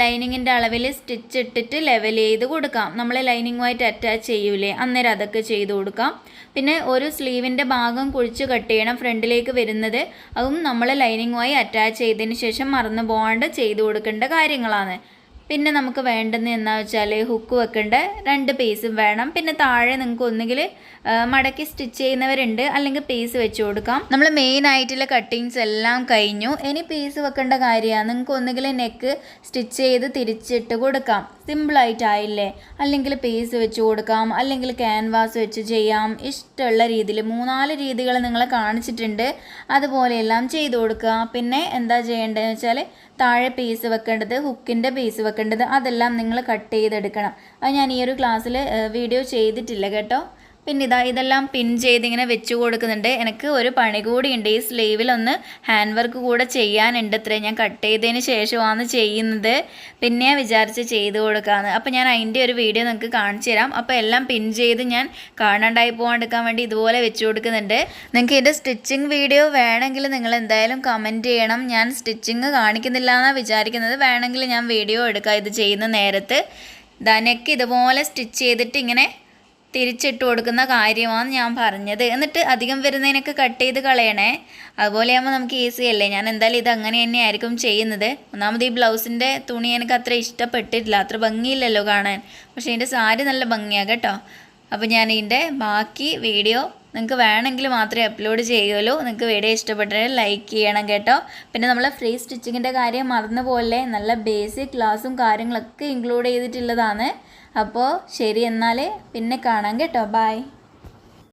ലൈനിങ്ങിന്റെ അളവിൽ സ്റ്റിച്ച് ഇട്ടിട്ട് ലെവൽ ചെയ്ത് കൊടുക്കാം. നമ്മൾ ലൈനിങ്ങുമായിട്ട് അറ്റാച്ച് ചെയ്യൂലേ? അന്നേരം അതൊക്കെ ചെയ്ത് കൊടുക്കാം. പിന്നെ ഒരു സ്ലീവിന്റെ ഭാഗം കുഴിച്ച് കട്ട് ചെയ്യണം ഫ്രണ്ടിലേക്ക് വരുന്നത്. അതും നമ്മൾ ലൈനിങ്ങുമായി അറ്റാച്ച് ചെയ്തതിന് ശേഷം മറന്നു പോകാണ്ട് ചെയ്ത് കൊടുക്കേണ്ട കാര്യങ്ങളാണ്. പിന്നെ നമുക്ക് വേണ്ടുന്ന എന്നാ വെച്ചാൽ ഹുക്ക് വെക്കേണ്ട. രണ്ട് പീസും വേണം. പിന്നെ താഴെ നിങ്ങൾക്ക് ഒന്നുകിൽ മടക്കി സ്റ്റിച്ച് ചെയ്യുന്നവരുണ്ട്. അല്ലെങ്കിൽ പീസ് വെച്ച് കൊടുക്കാം. നമ്മൾ മെയിൻ ആയിട്ടുള്ള കട്ടിങ്സ് എല്ലാം കഴിഞ്ഞു. ഇനി പീസ് വെക്കേണ്ട കാര്യമാണ്. നിങ്ങൾക്ക് ഒന്നുകിൽ നെക്ക് സ്റ്റിച്ച് ചെയ്ത് തിരിച്ചിട്ട് കൊടുക്കാം. സിമ്പിളായിട്ടായില്ലേ അല്ലെങ്കിൽ പീസ് വെച്ച് കൊടുക്കാം. അല്ലെങ്കിൽ ക്യാൻവാസ് വെച്ച് ചെയ്യാം. ഇഷ്ടമുള്ള രീതിയിൽ മൂന്നാൽ രീതികൾ നിങ്ങളെ കാണിച്ചിട്ടുണ്ട്. അതുപോലെയെല്ലാം ചെയ്ത് കൊടുക്കുക. പിന്നെ എന്താ ചെയ്യേണ്ടതെന്ന് വെച്ചാൽ താഴെ പേസ് വെക്കേണ്ടത് ഹുക്കിന്റെ പേസ് വെക്കേണ്ടത് അതെല്ലാം നിങ്ങൾ കട്ട് ചെയ്തെടുക്കണം. അത് ഞാൻ ഈ ഒരു ക്ലാസ്സിൽ വീഡിയോ ചെയ്തിട്ടില്ല കേട്ടോ. പിന്നെ ഇതാ ഇതെല്ലാം പിൻ ചെയ്ത് ഇങ്ങനെ വെച്ച് കൊടുക്കുന്നുണ്ട്. എനിക്ക് ഒരു പണി കൂടി ഉണ്ട് ഈ സ്ലീവിലൊന്ന് ഹാൻഡ് വർക്ക് കൂടെ ചെയ്യാനുണ്ട് ഇത്രയും ഞാൻ കട്ട് ചെയ്തതിന് ശേഷമാണ് ചെയ്യുന്നത്. പിന്നെ വിചാരിച്ച് ചെയ്ത് കൊടുക്കാമെന്ന് അപ്പോൾ ഞാൻ അതിന്റെ ഒരു വീഡിയോ നിങ്ങൾക്ക് കാണിച്ചു തരാം. അപ്പോൾ എല്ലാം പിൻ ചെയ്ത് ഞാൻ കാണാണ്ടായി പോകാണ്ടിരിക്കാൻ വേണ്ടി ഇതുപോലെ വെച്ച് കൊടുക്കുന്നുണ്ട്. നിങ്ങൾക്ക് ഇതിന്റെ സ്റ്റിച്ചിങ് വീഡിയോ വേണമെങ്കിൽ നിങ്ങൾ എന്തായാലും കമന്റ് ചെയ്യണം. ഞാൻ സ്റ്റിച്ചിങ് കാണിക്കുന്നില്ല എന്നാണ് വിചാരിക്കുന്നത്. വേണമെങ്കിൽ ഞാൻ വീഡിയോ എടുക്കാം ഇത് ചെയ്യുന്ന നേരത്ത്. നെക്ക് ഇതുപോലെ സ്റ്റിച്ച് ചെയ്തിട്ട് ഇങ്ങനെ തിരിച്ചിട്ട് കൊടുക്കുന്ന കാര്യമാണ് ഞാൻ പറഞ്ഞത്. എന്നിട്ട് അധികം വരുന്നതിനൊക്കെ കട്ട് ചെയ്ത് കളയണേ. അതുപോലെ ആകുമ്പോൾ നമുക്ക് ഈസി അല്ലേ? ഞാൻ എന്തായാലും ഇത് അങ്ങനെ തന്നെ ആയിരിക്കും ചെയ്യുന്നത്. ഒന്നാമത് ഈ ബ്ലൗസിന്റെ തുണി എനിക്ക് അത്ര ഇഷ്ടപ്പെട്ടിട്ടില്ല. അത്ര ഭംഗിയില്ലല്ലോ കാണാൻ. പക്ഷേ ഇതിന്റെ സാരി നല്ല ഭംഗിയാണ് കേട്ടോ. അപ്പോൾ ഞാൻ ഇതിന്റെ ബാക്കി വീഡിയോ നിങ്ങൾക്ക് വേണമെങ്കിൽ മാത്രമേ അപ്ലോഡ് ചെയ്യുള്ളൂ നിങ്ങൾക്ക് വീഡിയോ ഇഷ്ടപ്പെട്ടാൽ ലൈക്ക് ചെയ്യണം കേട്ടോ. പിന്നെ നമ്മൾ ഫ്രീ സ്റ്റിച്ചിങ്ങിന്റെ കാര്യം മറന്നു പോലെ നല്ല ബേസിക് ക്ലാസ്സും കാര്യങ്ങളൊക്കെ ഇൻക്ലൂഡ് ചെയ്തിട്ടുള്ളതാണ്. അപ്പോൾ ശരി എന്നാൽ പിന്നെ കാണാം കേട്ടോ. ബൈ